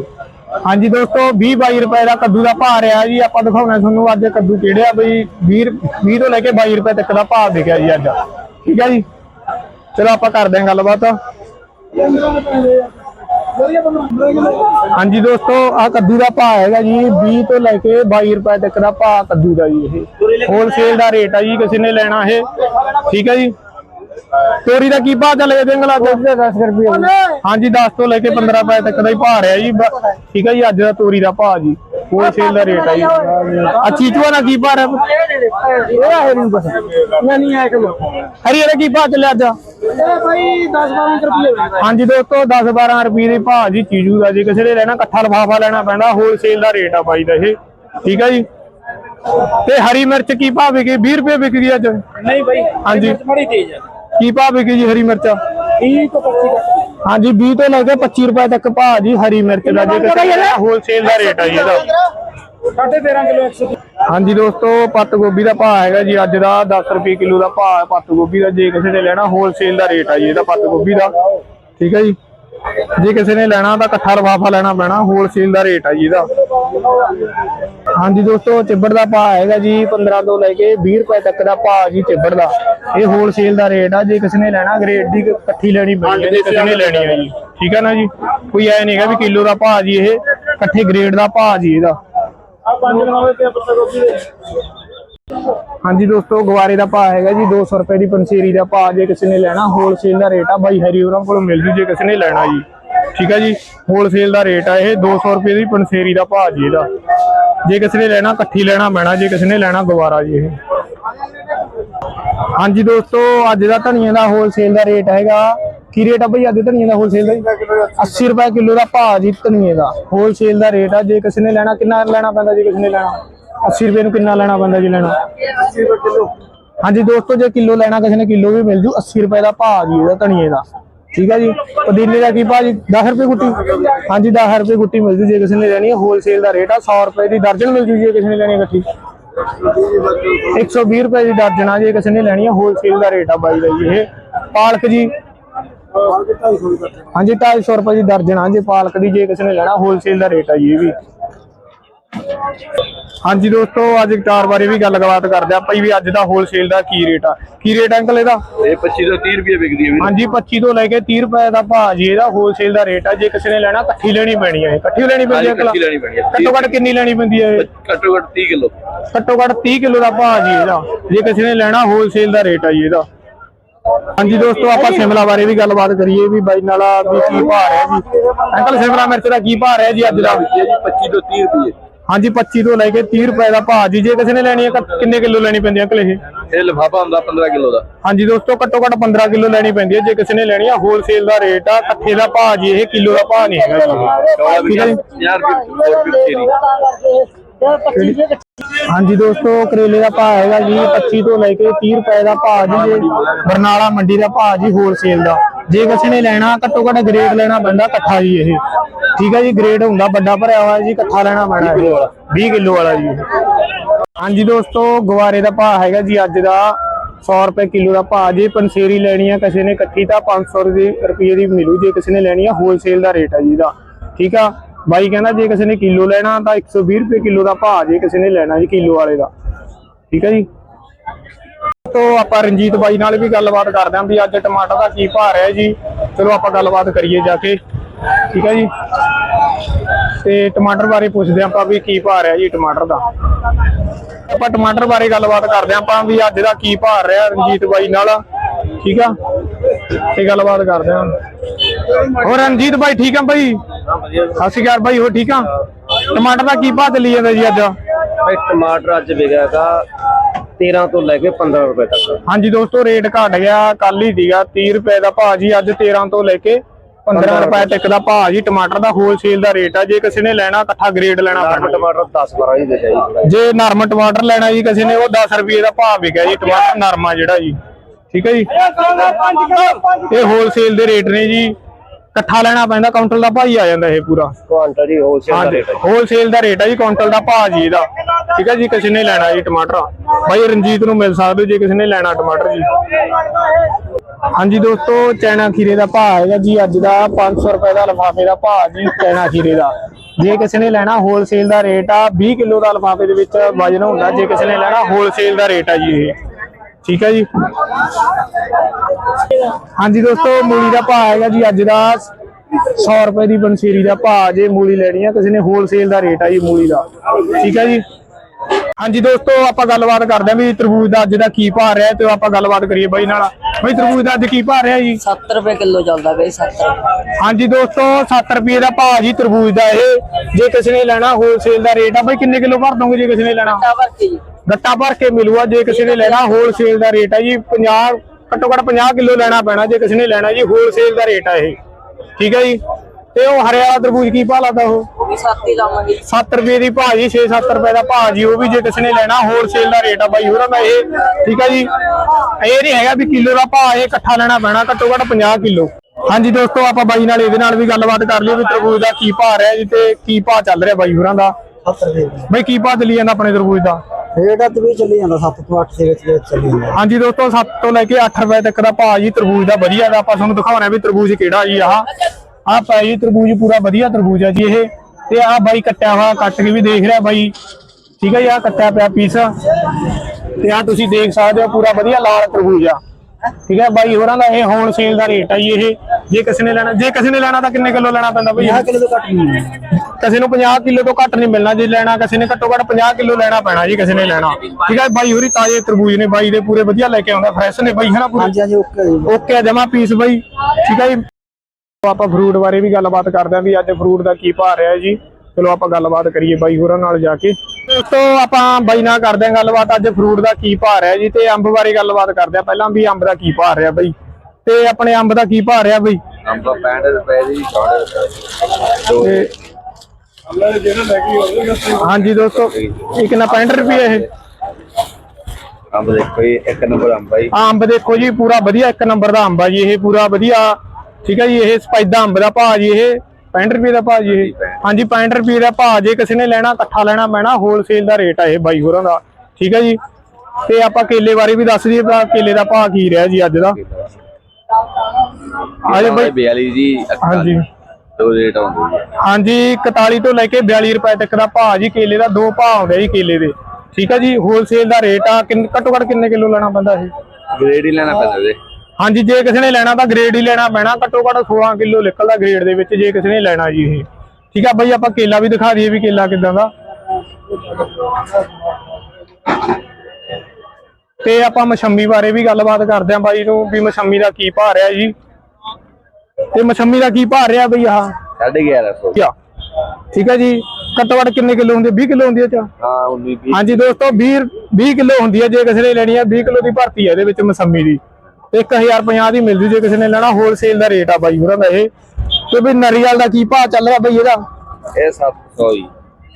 ਹਾਂਜੀ ਦੋਸਤੋ 20 22 ਰੁਪਏ ਦਾ ਕੱਦੂ ਦਾ ਭਾਅ ਰਿਹਾ ਜੀ। ਆਪਾਂ ਦਿਖਾਉਣਾ ਤੁਹਾਨੂੰ ਅੱਜ ਕੱਦੂ ਕਿਹੜੇ ਆ ਬਈ। 20 20 ਤੋਂ ਲੈ ਕੇ 22 ਰੁਪਏ ਤੱਕ ਦਾ ਭਾਅ ਵਿਕਿਆ ਜੀ ਅੱਜ। ਠੀਕ ਹੈ ਜੀ? ਚਲੋ ਆਪਾਂ ਕਰਦੇ ਆਂ ਗੱਲਬਾਤ। ਹਾਂਜੀ ਦੋਸਤੋ ਆ ਕੱਦੂ ਦਾ ਭਾਅ ਹੈਗਾ ਜੀ 20 ਤੋਂ ਲੈ ਕੇ 22 ਰੁਪਏ ਤੱਕ ਦਾ ਭਾਅ ਕੱਦੂ ਦਾ ਜੀ ਇਹ। ਹੋਲਸੇਲ ਦਾ ਰੇਟ ਆ ਜੀ ਕਿਸੇ ਨੇ ਲੈਣਾ ਇਹ। ਠੀਕ ਹੈ ਜੀ? ਤੋਰੀ ਦਾ ਕੀ ਭਾਅ ਚੱਲ ਜੰਗਲਾ ਤੇ? 10 ਰੁਪਏ ਹਾਂਜੀ 10 ਤੋਂ ਲੈ ਕੇ 15 ਰੁਪਏ ਤੱਕ ਦਾ ਹੀ ਭਾਅ ਰਿਹਾ ਜੀ। ਠੀਕ ਹੈ ਜੀ ਅੱਜ ਦਾ ਤੋਰੀ ਦਾ ਭਾਅ ਜੀ। ਹੋਲਸੇਲ ਦਾ ਰੇਟ ਆ ਜੀ। ਆ ਚੀਚੂਆ ਦਾ ਕੀ ਭਾਅ ਰਿਹਾ? ਇਹ ਹੈ ਨਹੀਂ ਬਸ। ਨਹੀਂ ਆਇਆ ਕਿਲੋ ਹਰੀ ਦਾ ਕੀ ਭਾਅ ਚੱਲਿਆ ਅੱਜ? ਇਹ ਭਾਈ 10 12 ਰੁਪਏ ਹਾਂਜੀ ਦੋਸਤੋ 10 12 ਰੁਪਏ ਦੇ ਭਾਅ ਜੀ ਚੀਜੂ ਦਾ ਜੀ। ਕਿਸੇ ਨੇ ਲੈਣਾ ਇਕੱਠਾ ਲਫਾਫਾ ਲੈਣਾ ਪੈਂਦਾ ਹੋਲਸੇਲ ਦਾ ਰੇਟ ਆ ਬਾਈ ਦਾ ਇਹ। ਠੀਕ ਹੈ ਜੀ? ਤੇ ਹਰੀ ਮਿਰਚ ਕੀ ਭਾਅ ਵਿਕੀ? 20 ਰੁਪਏ ਵਿਕ ਗਈ ਅੱਜ। ਨਹੀਂ ਭਾਈ ਹਾਂਜੀ। ਬੜੀ ਤੇਜ਼ ਹੈ ਕੀ ਭਾਅ ਵਿਕੀ ਜੀ ਹਰੀ ਮਿਰਚ? 20 ਤੋਂ 25 ਤੱਕ ਹਾਂਜੀ 20 ਤੋਂ ਲੈ ਕੇ 25 ਰੁਪਏ ਤੱਕ ਭਾਅ ਜੀ ਹਰੀ ਮਿਰਚ ਦਾ ਜੇ ਕਿਸੇ ਹੋਲਸੇਲ ਦਾ ਰੇਟ ਆ ਜੀ ਇਹਦਾ। ਸਾਢੇ 13 ਕਿਲੋ 100 ਹਾਂਜੀ ਦੋਸਤੋ ਪੱਤ ਗੋਭੀ ਦਾ ਭਾਅ ਹੈਗਾ ਜੀ ਅੱਜ ਦਾ 10 ਰੁਪਏ ਕਿਲੋ ਦਾ ਭਾਅ ਹੈ ਪੱਤ ਗੋਭੀ ਦਾ ਜੇ ਕਿਸੇ ਨੇ ਲੈਣਾ ਹੋਲਸੇਲ ਦਾ ਰੇਟ ਆ ਜੀ ਇਹਦਾ ਪੱਤ ਗੋਭੀ ਦਾ। ਠੀਕ ਹੈ ਜੀ? ਜੇ ਕਿਸੇ ਨੇ ਲੈਣਾ ਤਾਂ ਇਕੱਠਾ ਲਫਾਫਾ ਲੈਣਾ ਪੈਣਾ ਹੋਲਸੇਲ ਦਾ ਰੇਟ ਆ ਜੀ ਇਹਦਾ। ਹਾਂਜੀ ਦੋਸਤੋ ਚਿੱਬੜ ਦਾ ਭਾਅ ਹੈਗਾ ਜੀ 15 ਤੋਂ ਲੈ ਕੇ 20 ਰੁਪਏ ਤੱਕ ਦਾ ਭਾਅ ਜੀ ਚਿੱਬੜ ਦਾ। ਇਹ ਹੋਲਸੇਲ ਦਾ ਰੇਟ ਆ ਜੇ ਕਿਸੇ ਨੇ ਲੈਣਾ ਗ੍ਰੇਡ ਦੀ ਇਕੱਠੀ ਲੈਣੀ ਪੈਣੀ ਹੈ ਜੇ ਕਿਸੇ ਨੇ ਲੈਣੀ ਹੈ ਜੀ। ਠੀਕ ਹੈ ਨਾ ਜੀ? ਕੋਈ ਐ ਨਹੀਂ ਹੈਗਾ ਵੀ ਕਿਲੋ ਦਾ ਭਾਅ ਜੀ ਇਹ ਇਕੱਠੇ ਗ੍ਰੇਡ ਦਾ ਭਾਅ ਜੀ ਇਹਦਾ। ਆ ਪੰਜ ਬਣਾਵੇ ਤੇ ਪੱਤਾ ਗੋਭੀ ਦੇ ਹਾਂਜੀ ਦੋਸਤੋ ਗਵਾਰੇ ਦਾ ਭਾਅ ਹੈਗਾ ਜੀ 200 ਰੁਪਏ ਦੀ ਪੰਸੇਰੀ ਦਾ ਭਾਅ, ਜੇ ਕਿਸੇ ਨੇ ਲੈਣਾ ਹੋਲਸੇਲ ਦਾ ਰੇਟ ਆ, ਬਾਈ ਹਰੀ ਹੋਰਾਂ ਕੋਲ ਮਿਲ ਜੂ ਜੇ ਕਿਸੇ ਨੇ ਲੈਣਾ ਜੀ। ਠੀਕ ਹੈ ਜੀ? ਹੋਲਸੇਲ ਦਾ ਰੇਟ ਆ ਇਹ 200 ਰੁਪਏ ਦੀ ਪੰਸੇਰੀ ਦਾ ਭਾਅ ਜੀ ਇਹਦਾ। ਜੇ ਕਿਸੇ ਨੇ ਲੈਣਾ, ਇਕੱਠੀ ਲੈਣਾ ਪੈਣਾ, ਜੇ ਕਿਸੇ ਨੇ ਲੈਣਾ ਗਵਾਰਾ ਜੀ ਇਹ। ਹਾਂਜੀ ਦੋਸਤੋ, ਅੱਜ ਦਾ ਧਨੀਆ ਦਾ ਹੋਲਸੇਲ ਦਾ ਰੇਟ ਹੈਗਾ। ਕੀ ਰੇਟ ਆ ਬਈ ਅੱਜ ਧਨੀਆ ਦਾ ਹੋਲਸੇਲ ਦਾ 80 ਰੁਪਏ ਕਿਲੋ ਦਾ ਭਾਅ ਜੀ ਧਨੀਏ ਦਾ। ਹੋਲਸੇਲ ਦਾ ਰੇਟ ਆ, ਜੇ ਕਿਸੇ ਨੇ ਲੈਣਾ, ਕਿੰਨਾ ਲੈਣਾ ਪੈਂਦਾ ਜੇ, ਕਿਸੇ ਨੇ ਲੈਣਾ? 80 ਰੁਪਏ ਨੂੰ ਕਿੰਨਾ ਲੈਣਾ ਪੈਂਦਾ ਜੀ ਲੈਣਾ? 80 ਰੁਪਏ ਕਿਲੋ ਹਾਂਜੀ ਦੋਸਤੋ ਜੇ ਕਿਲੋ ਲੈਣਾ ਕਿਸੇ ਨੇ ਕਿਲੋ ਵੀ ਮਿਲ ਜੂ 80 ਰੁਪਏ ਦਾ ਭਾਅ ਜੀ ਇਹਦਾ ਧਨੀਏ ਦਾ। ਠੀਕ ਹੈ ਜੀ? ਪੁਦੀਨੇ ਦਾ ਕੀ ਭਾਅ ਜੀ? 10 ਰੁਪਏ ਗੁੱਟੀ। ਹਾਂਜੀ 10 ਰੁਪਏ ਗੁੱਟੀ ਮਿਲ ਜੂ ਜੇ ਕਿਸੇ ਨੇ ਲੈਣੀ ਹੈ। ਹੋਲਸੇਲ ਦਾ ਰੇਟ ਆ 100 ਰੁਪਏ ਦੀ ਦਰਜਨ ਮਿਲ ਜੂ ਜੇ ਕਿਸੇ ਨੇ ਲੈਣੀ ਹੈ ਇਕੱਠੀ। 120 ਰੁਪਏ ਦੀ ਦਰਜਨ ਆ ਜੇ ਕਿਸੇ ਨੇ ਲੈਣੀ ਹੈ। ਹੋਲਸੇਲ ਦਾ ਰੇਟ ਆ ਬਾਈ ਦਾ ਜੀ ਇਹ। ਪਾਲਕ ਜੀ? ਹਾਂਜੀ 250 ਰੁਪਏ ਦੀ ਦਰਜਨ ਹਾਂ ਜੀ ਪਾਲਕ ਦੀ ਜੇ ਕਿਸੇ ਨੇ ਲੈਣਾ ਹੋਲਸੇਲ ਦਾ ਰੇਟ ਆ ਜੀ ਇਹ ਵੀ। ਹਾਂਜੀ ਦੋਸਤੋ ਅੱਜ ਗਿਟਾਰ ਬਾਰੇ ਵੀ ਗੱਲਬਾਤ ਕਰਦੇ ਆਪਾਂ ਜੀ ਵੀ ਅੱਜ ਦਾ ਹੋਲਸੇਲ ਦਾ ਕੀ ਰੇਟ ਆ? ਕੀ ਰੇਟ ਅੰਕਲ ਇਹਦਾ? ਇਹ 25 ਤੋਂ 30 ਰੁਪਏ ਵਿਕਦੀ ਹੈ ਵੀਰੇ। ਹਾਂਜੀ 25 ਤੋਂ ਲੈ ਕੇ 30 ਰੁਪਏ ਦਾ ਭਾਅ ਜੀ ਇਹਦਾ ਹੋਲਸੇਲ ਦਾ ਰੇਟ ਆ। ਜੇ ਕਿਸੇ ਨੇ ਲੈਣਾ ਇਕੱਠੀ ਲੈਣੀ ਪੈਣੀ ਹੈ ਇਕੱਠੀ ਲੈਣੀ ਪੈਂਦੀ ਹੈ ਇਕੱਠੀ ਲੈਣੀ ਪੈਣੀ ਹੈ ਘੱਟੋ ਘੱਟ ਕਿੰਨੀ ਲੈਣੀ ਪੈਂਦੀ ਹੈ? ਘੱਟੋ ਘੱਟ 30 ਕਿਲੋ। ਘੱਟੋ ਘੱਟ 30 ਕਿਲੋ ਦਾ ਭਾਅ ਜੀ ਇਹਦਾ। ਜੇ ਕਿਸੇ ਨੇ ਲੈਣਾ ਹੋਲਸੇਲ ਦਾ ਰੇਟ ਆ ਜੀ ਇਹਦਾ। ਹਾਂਜੀ ਦੋਸਤੋ ਆਪਾਂ ਸ਼ਿਮਲਾ ਬਾਰੇ ਵੀ ਗੱਲਬਾਤ ਕਰੀਏ ਵੀ ਬਾਈ ਨਾਲ ਵੀ ਕੀ ਭਾਅ ਰਿਹਾ ਜੀ। ਅੰਕਲ ਸ਼ਿਮਲਾ ਮਿਰਚ ਦਾ ਕੀ ਭਾਅ ਰਿਹਾ ਜੀ ਅੱਜ ਦਾ? ਇਹ ਜੀ 25 ਤੋਂ 30 ਰੁਪਏ। ਹਾਂਜੀ 25 ਤੋਂ ਲੈ ਕੇ 30 ਰੁਪਏ ਦਾ ਭਾਅ ਜੀ। ਜੇ ਕਿਸੇ ਨੇ ਲੈਣੀ ਹੈ ਤਾਂ ਕਿੰਨੇ ਕਿਲੋ ਲੈਣੀ ਪੈਂਦੀ ਹੈ ਅੰਕਲ ਇਹ? ਇਹ ਲਿਫਾਫਾ ਹੁੰਦਾ 15 ਕਿਲੋ ਦਾ। ਹਾਂਜੀ ਦੋਸਤੋ ਘੱਟੋ ਘੱਟ 15 ਕਿਲੋ ਲੈਣੀ ਪੈਂਦੀ ਹੈ। ਜੇ ਕਿਸੇ ਨੇ ਲੈਣੀ ਹੈ ਹੋਲਸੇਲ ਦਾ ਰੇਟ ਆ ਇਕੱਠੇ ਦਾ ਭਾਅ ਜੀ ਇਹ ਕਿਲੋ ਦਾ ਭਾਅ ਨਹੀਂ ਹੈਗਾ। ਜੀ ਚੌੜਾ ਵੀ ਠੀਕ ਹੈ ਜੀ? 50 ਰੁਪਏ 100 ਰੁਪਏ ਚੇਰੀ ਹਾਂਜੀ ਦੋਸਤੋ, ਕਰੇਲੇ ਦਾ ਭਾਅ ਹੈਗਾ ਜੀ 25 ਤੋਂ ਲੈ ਕੇ 30 ਰੁਪਏ ਦਾ ਭਾਅ ਜੀ ਬਰਨਾਲਾ ਮੰਡੀ ਦਾ ਭਾਅ ਜੀ ਹੋਲਸੇਲ ਦਾ। ਜੇ ਕਿਸੇ ਨੇ ਲੈਣਾ, ਘੱਟੋ ਘੱਟ ਗ੍ਰੇਡ ਲੈਣਾ ਪੈਂਦਾ ਇਕੱਠਾ ਜੀ ਇਹ। ਠੀਕ ਹੈ ਜੀ ਗ੍ਰੇਡ ਹੁੰਦਾ, ਵੱਡਾ ਭਰਿਆ ਹੋਇਆ ਜੀ, ਇਕੱਠਾ ਲੈਣਾ ਪੈਣਾ 20 ਕਿਲੋ ਵਾਲਾ ਜੀ ਹਾਂਜੀ ਦੋਸਤੋ ਗਵਾਰੇ ਦਾ ਭਾਅ ਹੈਗਾ ਜੀ ਅੱਜ ਦਾ। 100 ਰੁਪਏ ਕਿਲੋ ਦਾ ਭਾਅ ਜੇ ਪੰਸੇਰੀ ਲੈਣੀ ਆ, ਕਿਸੇ ਨੇ ਇਕੱਠੀ ਤਾਂ 500 ਦੀ ਰੁਪਏ ਦੀ ਮਿਲੂ। ਜੇ ਕਿਸੇ ਨੇ ਲੈਣੀ ਆ ਹੋਲਸੇਲ ਦਾ ਰੇਟ ਆ ਜੀ ਦਾ ਠੀਕ ਆ? ਬਾਈ ਕਹਿੰਦਾ ਜੇ ਕਿਸੇ ਨੇ ਕਿਲੋ ਲੈਣਾ ਤਾਂ 120 ਰੁਪਏ ਕਿਲੋ ਦਾ ਭਾਅ ਜੇ ਕਿਸੇ ਨੇ ਲੈਣਾ ਜੀ ਕਿਲੋ ਵਾਲੇ ਦਾ। ਠੀਕ ਆ ਜੀ? ਤੋਂ ਆਪਾਂ ਰਣਜੀਤ ਬਾਈ ਨਾਲ ਵੀ ਗੱਲਬਾਤ ਕਰਦੇ ਆਂ ਵੀ ਅੱਜ ਟਮਾਟਰ ਦਾ ਕੀ ਭਾਅ ਰਿਹਾ ਜੀ। ਚਲੋ ਆਪਾਂ ਗੱਲਬਾਤ ਕਰੀਏ ਜਾ ਕੇ। ਠੀਕ ਹੈ ਜੀ? ਤੇ ਟਮਾਟਰ ਬਾਰੇ ਪੁੱਛਦੇ ਆਂ ਆਪਾਂ ਵੀ ਕੀ ਭਾਅ ਰਿਹਾ ਜੀ ਟਮਾਟਰ ਦਾ। ਆਪਾਂ ਟਮਾਟਰ ਬਾਰੇ ਗੱਲਬਾਤ ਕਰਦੇ ਆਂ ਆਪਾਂ ਵੀ ਅੱਜ ਦਾ ਕੀ ਭਾਅ ਰਿਹਾ ਰਣਜੀਤ ਬਾਈ ਨਾਲ। ਠੀਕ ਆ? ਤੇ ਗੱਲਬਾਤ ਕਰਦੇ ਆਂ ਹੋਰ ਰਣਜੀਤ ਬਾਈ ਠੀਕ ਆ ਬਾਈ ਸਤਿ ਸ਼੍ਰੀ ਅਕਾਲ ਬਾਈ ਹੋ ਠੀਕ ਆ? ਟਮਾਟਰ ਦਾ ਕੀ ਭਾਅ ਚੱਲੀ ਜਾਂਦਾ ਜੀ ਅੱਜ? ਭਾਈ ਟਮਾਟਰ ਅੱਜ ਵਿਕਿਆਗਾ 13 ਤੋਂ ਲੈ ਕੇ 15 ਰੁਪਏ ਤੱਕ। ਹਾਂਜੀ ਦੋਸਤੋ ਰੇਟ ਘਟ ਗਿਆ ਕੱਲ ਹੀ ਸੀਗਾ। 30 ਰੁਪਏ ਦਾ ਭਾਅ ਜੀ ਅੱਜ 13 ਤੋਂ ਲੈ ਕੇ 15 ਰੁਪਏ ਤੱਕ ਦਾ ਭਾਅ ਜੀ। ਟਮਾਟਰ ਦਾ ਹੋਲਸੇਲ ਦਾ ਰੇਟ ਆ। ਜੇ ਕਿਸੇ ਨੇ ਲੈਣਾ ਇਕੱਠਾ ਗ੍ਰੇਡ ਲੈਣਾ ਪੈਣਾ। ਟਮਾਟਰ 10 12 ਹੀ ਦੇ ਚਾਹੀਦਾ ਜੇ ਨਰਮ ਟਮਾਟਰ ਲੈਣਾ ਜੀ ਕਿਸੇ ਨੇ ਉਹ 10 ਰੁਪਏ ਦਾ ਭਾਅ ਵਿਕਿਆ ਜੀ। ਟਮਾਟਰ ਨਰਮਾ ਜਿਹੜਾ ਜੀ। ਠੀਕ ਹੈ ਜੀ? ਇਹ ਹੋਲਸੇਲ ਦੇ ਰੇਟ ਨੇ ਜੀ। ਇਕੱਠਾ ਲੈਣਾ ਪੈਂਦਾ ਕਾਊਂਟਰ ਦਾ ਭਾਅ ਹੀ ਆ ਜਾਂਦਾ ਇਹ ਪੂਰਾ। ਕੁਆਂਟਲ ਹੋਲਸੇਲ ਦਾ ਰੇਟ ਹੈ ਹੋਲਸੇਲ ਦਾ ਰੇਟ ਹੈ ਜੀ ਕੁਇੰਟਲ ਦਾ ਭਾਅ ਜੀ ਇਹਦਾ। ਠੀਕ ਹੈ ਜੀ ਕਿਸੇ ਨੇ ਲੈਣਾ ਜੀ ਟਮਾਟਰ। ਬਾਈ ਰਣਜੀਤ ਨੂੰ ਮਿਲ ਸਕਦੇ ਜੇ ਕਿਸੇ ਨੇ ਲੈਣਾ ਟਮਾਟਰ ਜੀ। ਹਾਂਜੀ ਦੋਸਤੋ ਚੈਨਾ ਖੀਰੇ ਦਾ ਭਾਅ ਹੈਗਾ ਜੀ ਅੱਜ ਦਾ 500 ਰੁਪਏ ਦਾ ਲਫਾਫੇ ਦਾ ਭਾਅ ਜੀ ਚੈਨਾ ਖੀਰੇ ਦਾ। ਜੇ ਕਿਸੇ ਨੇ ਲੈਣਾ ਹੋਲਸੇਲ ਦਾ ਰੇਟ ਆ 20 ਕਿਲੋ ਦਾ ਲਫਾਫੇ ਦੇ ਵਿੱਚ ਵਜਨ ਹੁੰਦਾ ਜੇ ਕਿਸੇ ਨੇ ਲੈਣਾ ਹੋਲਸੇਲ ਦਾ ਰੇਟ ਆ ਜੀ ਇਹ। ਠੀਕ ਹੈ ਜੀ? ਹਾਂਜੀ ਦੋਸਤੋ ਮੂਲੀ ਦਾ ਭਾਅ ਹੈਗਾ ਜੀ ਅੱਜ ਦਾ। 100 ਰੁਪਏ ਦੀ ਬੰਸੀਰੀ ਦਾ ਭਾਅ ਜੇ ਮੂਲੀ ਲੈਣੀ ਆ ਕਿਸੇ ਨੇ ਹੋਲਸੇਲ ਦਾ ਰੇਟ ਆ ਜੀ ਮੂਲੀ ਦਾ। ਠੀਕ ਹੈ ਜੀ? ਹਾਂਜੀ ਦੋਸਤੋ ਆਪਾਂ ਗੱਲਬਾਤ ਕਰਦੇ ਆਂ ਵੀ ਤਰਬੂਜ ਦਾ ਅੱਜ ਦਾ ਕੀ ਭਾਅ ਰਿਹਾ ਤੇ ਆਪਾਂ ਗੱਲਬਾਤ ਕਰੀਏ ਬਾਈ ਨਾਲ। ਬਾਈ ਤਰਬੂਜ ਦਾ ਅੱਜ ਕੀ ਭਾਅ ਰਿਹਾ ਜੀ? 70 ਰੁਪਏ ਕਿਲੋ ਚੱਲਦਾ ਬਈ 70 ਹਾਂਜੀ ਦੋਸਤੋ 70 ਰੁਪਏ ਦਾ ਭਾਅ ਜੀ ਤਰਬੂਜ ਦਾ ਇਹ। ਜੇ ਕਿਸੇ ਨੇ ਲੈਣਾ ਹੋਲਸੇਲ ਦਾ ਰੇਟ ਆ ਬਾਈ ਕਿੰਨੇ ਕਿਲੋ ਭਰ ਦੋਗੇ ਜੇ ਕਿਸੇ ਨੇ ਲੈਣਾ? ਟਾਵਰ ਕੀ ਜੀ। ਗੱਟਾ ਭਰ ਕੇ ਮਿਲੂਗਾ ਜੇ ਕਿਸੇ ਨੇ ਲੈਣਾ ਹੋਲਸੇਲ ਦਾ ਰੇਟ ਆ ਜੀ 50 ਘੱਟੋ ਘੱਟ 50 ਕਿਲੋ ਲੈਣਾ ਪੈਣਾ ਜੇ ਕਿਸੇ ਨੇ ਲੈਣਾ ਜੀ ਹੋਲਸੇਲ ਦਾ ਰੇਟ ਆ ਇਹ। ਠੀਕ ਹੈ ਜੀ? ਤੇ ਉਹ ਹਰੇ ਵਾਲਾ ਤਰਬੂਜ ਕੀ ਭਾਅ ਲਾਦਾ ਉਹ? ਉਹ ਵੀ 7 ਹੀ ਲਾਵਾਂਗੇ। 7 ਰੁਪਏ ਦੀ ਭਾਅ ਜੀ 6-7 ਰੁਪਏ ਦਾ ਭਾਅ ਜੀ ਉਹ ਵੀ ਜੇ ਕਿਸੇ ਨੇ ਲੈਣਾ ਹੋਲਸੇਲ ਦਾ ਰੇਟ ਆ ਬਾਈ ਹੋਰਾਂ ਦਾ ਇਹ ਠੀਕ ਆ ਜੀ? ਇਹ ਨਹੀਂ ਹੈਗਾ ਵੀ ਕਿਲੋ ਦਾ ਭਾਅ ਇਹ ਇਕੱਠਾ ਲੈਣਾ ਪੈਣਾ ਘੱਟੋ ਘੱਟ 50 ਕਿਲੋ। ਹਾਂਜੀ ਦੋਸਤੋ ਆਪਾਂ ਬਾਈ ਨਾਲ ਇਹਦੇ ਨਾਲ ਵੀ ਗੱਲਬਾਤ ਕਰ ਲਈ ਵੀ ਤਰਬੂਜ ਦਾ ਕੀ ਭਾਅ ਰਿਹਾ ਜੀ ਤੇ ਕੀ ਭਾਅ ਚੱਲ ਰਿਹਾ ਬਾਈ ਹੋਰਾਂ ਦਾ। 70 ਰੁਪਏ ਬਾਈ ਕੀ ਭਾਅ ਚੱਲੀ ਜਾਂਦਾ ਆਪਣੇ ਤਰਬੂਜ ਦਾ? ਰੇਟ ਆ ਤੇ ਵੀ ਚੱਲੀ ਜਾਂਦਾ 7 ਤੋਂ 8 ਦੇ ਵਿੱਚ ਵਿੱਚ ਚੱਲੀ ਜਾਂਦਾ। ਹਾਂਜੀ ਦੋਸਤੋ 7 ਤੋਂ ਲੈ ਕੇ 8 ਰੁਪਏ ਤੱਕ ਦਾ ਭਾਅ ਜੀ, ਤਰਬੂਜ ਦਾ ਵਧੀਆ ਦਾ। ਆਪਾਂ ਤੁਹਾਨੂੰ ਦਿਖਾਉਣਾ ਵੀ ਤਰਬੂਜ ਕਿਹੜਾ ਜੀ ਆਹ। ਆਹ ਪੈ ਜੀ, ਤਰਬੂਜ ਪੂਰਾ ਵਧੀਆ ਤਰਬੂਜ ਆ ਜੀ ਇਹ। ਤੇ ਆਹ ਬਾਈ ਕੱਟਿਆ ਹੋਇਆ ਕੱਟ ਕੇ ਵੀ ਦੇਖ ਰਿਹਾ ਬਾਈ। ਠੀਕ ਹੈ ਜੀ, ਆਹ ਕੱਟਿਆ ਪਿਆ ਪੀਸ ਤੇ ਆਹ ਤੁਸੀਂ ਦੇਖ ਸਕਦੇ ਹੋ, ਪੂਰਾ ਵਧੀਆ ਲਾਲ ਤਰਬੂਜ ਆ। ਠੀਕ ਹੈ ਬਾਈ ਹੋਰਾਂ ਦਾ ਇਹ ਹੋਲਸੇਲ ਦਾ ਰੇਟ ਆ ਜੀ ਇਹ। ਜੇ ਕਿਸੇ ਨੇ ਲੈਣਾ ਜੇ ਕਿਸੇ ਨੇ ਲੈਣਾ ਤਾਂ ਕਿੰਨੇ ਕਿਲੋ ਲੈਣਾ ਪੈਂਦਾ ਬਾਈ? 50 ਕਿਲੋ ਤੋਂ ਘੱਟ ਨਹੀਂ। ਕਿਸੇ ਨੂੰ 50 ਕਿਲੋ ਤੋਂ ਘੱਟ ਨਹੀਂ ਮਿਲਣਾ। ਜੇ ਲੈਣਾ ਕਿਸੇ ਨੇ ਘੱਟੋ ਘੱਟ 50 ਕਿਲੋ ਲੈਣਾ ਪੈਣਾ ਜੀ ਕਿਸੇ ਨੇ ਲੈਣਾ। ਠੀਕ ਹੈ ਬਾਈ ਹੋਰੀ ਤਾਜ਼ੇ ਤਰਬੂਜ ਨੇ ਬਾਈ ਦੇ ਪੂਰੇ ਵਧੀਆ ਲੈ ਕੇ ਆਉਂਦਾ ਫਰੈਸ਼ ਨੇ ਬਾਈ ਹੈ ਨਾ ਪੂਰੇ? ਹਾਂਜੀ ਹਾਂਜੀ ਓਕੇ ਜੀ। ਓਕੇ ਜਮਾ ਪੀਸ ਬਾਈ। ਠੀਕ ਹੈ ਜੀ। ਆਪਾਂ ਫਰੂਟ ਬਾਰੇ ਵੀ ਗੱਲਬਾਤ ਕਰਦੇ ਆਂ ਵੀ ਅੱਜ ਫਰੂਟ ਦਾ ਕੀ ਭਾਅ ਰਿਹਾ ਜੀ। ਚਲੋ ਆਪਾਂ ਗੱਲਬਾਤ ਕਰੀਏ ਬਾਈ ਹੋਰਾਂ ਨਾਲ ਜਾ ਕੇ। ਦੋਸਤੋ ਆਪਾਂ ਬਾਈ ਨਾਲ ਕਰਦੇ ਆਂ ਗੱਲਬਾਤ। ਅੱਜ ਫਰੂਟ ਦਾ ਕੀ ਭਾਅ ਰਿਹਾ ਜੀ ਤੇ ਅੰਬ ਬਾਰੇ ਗੱਲਬਾਤ ਕਰਦੇ ਆਂ ਪਹਿਲਾਂ ਵੀ ਅੰਬ ਦਾ ਕੀ ਭਾਅ ਰਿਹਾ ਬਾਈ? ਤੇ ਆਪਣੇ ਅੰਬ ਦਾ ਕੀ ਭਾਅ ਰਿਹਾ ਬਾਈ? ਅੰਬ 65 ਰੁਪਏ ਦੀ 60 ਰੁਪਏ ਤੇ ਹਾਂਜੀ ਦੋਸਤੋ ਇੱਕ ਨਾ 65 ਰੁਪਏ ਇਹ। ਅੰਬ ਦੇਖੋ ਜੀ ਇੱਕ ਨੰਬਰ ਅੰਬ ਆ ਜੀ। ਆਹ ਅੰਬ ਦੇਖੋ ਜੀ ਪੂਰਾ ਵਧੀਆ ਇੱਕ ਨੰਬਰ ਦਾ ਅੰਬ ਆ ਜੀ। ਇਹ ਪੂਰਾ ਵਧੀਆ ਠੀਕ ਹੈ ਜੀ ਇਹ ਸਪੈਦਾ ਅੰਬ ਦਾ ਭਾਅ ਜੀ ਇਹ। 65 ਰੁਪਏ ਦਾ ਭਾਅ ਜੀ ਇਹ। ਹਾਂਜੀ 65 ਰੁਪਏ ਦਾ ਭਾਅ ਜੇ ਕਿਸੇ ਨੇ ਲੈਣਾ ਇਕੱਠਾ ਲੈਣਾ ਪੈਣਾ ਹੋਲਸੇਲ ਦਾ ਰੇਟ ਆ ਇਹ ਬਾਈ ਹੋਰਾਂ ਦਾ। ਠੀਕ ਹੈ ਜੀ? ਤੇ ਆਪਾਂ ਕੇਲੇ ਬਾਰੇ ਵੀ ਦੱਸ ਦਈਏ ਭਰਾ ਕੇਲੇ ਦਾ ਭਾਅ ਕੀ ਰਿਹਾ ਜੀ ਅੱਜ ਦਾ? ਆਜੋ ਬਾਈ। 42 ਜੀ ਹਾਂਜੀ। ਦੋ ਰੇਟ ਆਉਂਦੇ ਹਾਂਜੀ 41 ਤੋਂ ਲੈ ਕੇ 42 ਰੁਪਏ ਤੱਕ ਦਾ ਭਾਅ ਜੀ ਕੇਲੇ ਦਾ ਦੋ ਭਾਅ ਆਉਂਦੇ ਜੀ ਕੇਲੇ ਦੇ। ਠੀਕ ਹੈ ਜੀ? ਹੋਲਸੇਲ ਦਾ ਰੇਟ ਆ ਕਿੰਨ ਘੱਟੋ ਘੱਟ ਕਿੰਨੇ ਕਿਲੋ ਲੈਣਾ ਪੈਂਦਾ ਇਹ? ਗ੍ਰੇਡ ਹੀ ਲੈਣਾ ਪੈਂਦਾ ਜੀ। ਹਾਂਜੀ ਜੇ ਕਿਸੇ ਨੇ ਲੈਣਾ ਤਾਂ ਗ੍ਰੇਡ ਹੀ ਲੈਣਾ ਪੈਣਾ ਘੱਟੋ ਘੱਟ 16 ਕਿਲੋ ਨਿਕਲਦਾ ਗ੍ਰੇਡ ਦੇ ਵਿੱਚ ਜੇ ਕਿਸੇ ਨੇ ਲੈਣਾ ਜੀ ਇਹ। ਠੀਕ ਆ ਬਾਈ ਆਪਾਂ ਕੇਲਾ ਵੀ ਦਿਖਾ ਦਈਏ ਵੀ ਕੇਲਾ ਕਿਦਾਂ ਦਾ। ਤੇ ਆਪਾਂ ਮਸ਼ੰਮੀ ਬਾਰੇ ਵੀ ਗੱਲਬਾਤ ਕਰਦੇ ਆਂ ਬਾਈ ਨੂੰ ਵੀ ਮਸ਼ੰਮੀ ਦਾ ਕੀ ਭਾਅ ਰਿਹਾ ਜੀ। ਤੇ ਮਸ਼ੰਮੀ ਦਾ ਕੀ ਭਾਅ ਰਿਹਾ ਬਈ ਆਹ? 1150 ਕਿਆ ਠੀਕ ਹੈ ਜੀ। ਘੱਟੋ ਘੱਟ ਕਿੰਨੇ ਕਿਲੋ ਹੁੰਦੀ 20 ਕਿਲੋ ਹੁੰਦੀ ਹੈ ਚਾ ਹਾਂ 19 20 ਹਾਂਜੀ ਦੋਸਤੋ 20 20 ਕਿਲੋ ਹੁੰਦੀ ਹੈ ਜੇ ਕਿਸੇ ਨੇ ਲੈਣੀ ਹੈ 20 ਕਿਲੋ ਦੀ ਭਰਤੀ ਹੈ ਇਹਦੇ ਵਿੱਚ ਮਸੰਮੀ ਦੀ। 1050 ਦੀ ਮਿਲ ਜੂ ਜੇ ਕਿਸੇ ਨੇ ਲੈਣਾ ਹੋਲਸੇਲ ਦਾ ਰੇਟ ਆ ਬਾਈ ਹੋਰਾਂ ਦਾ ਇਹ। ਤੇ ਵੀ ਨਰੀਅਲ ਦਾ ਕੀ ਭਾਅ ਚੱਲ ਰਿਹਾ ਬਈ ਇਹਦਾ? ਇਹ 700 ਜੀ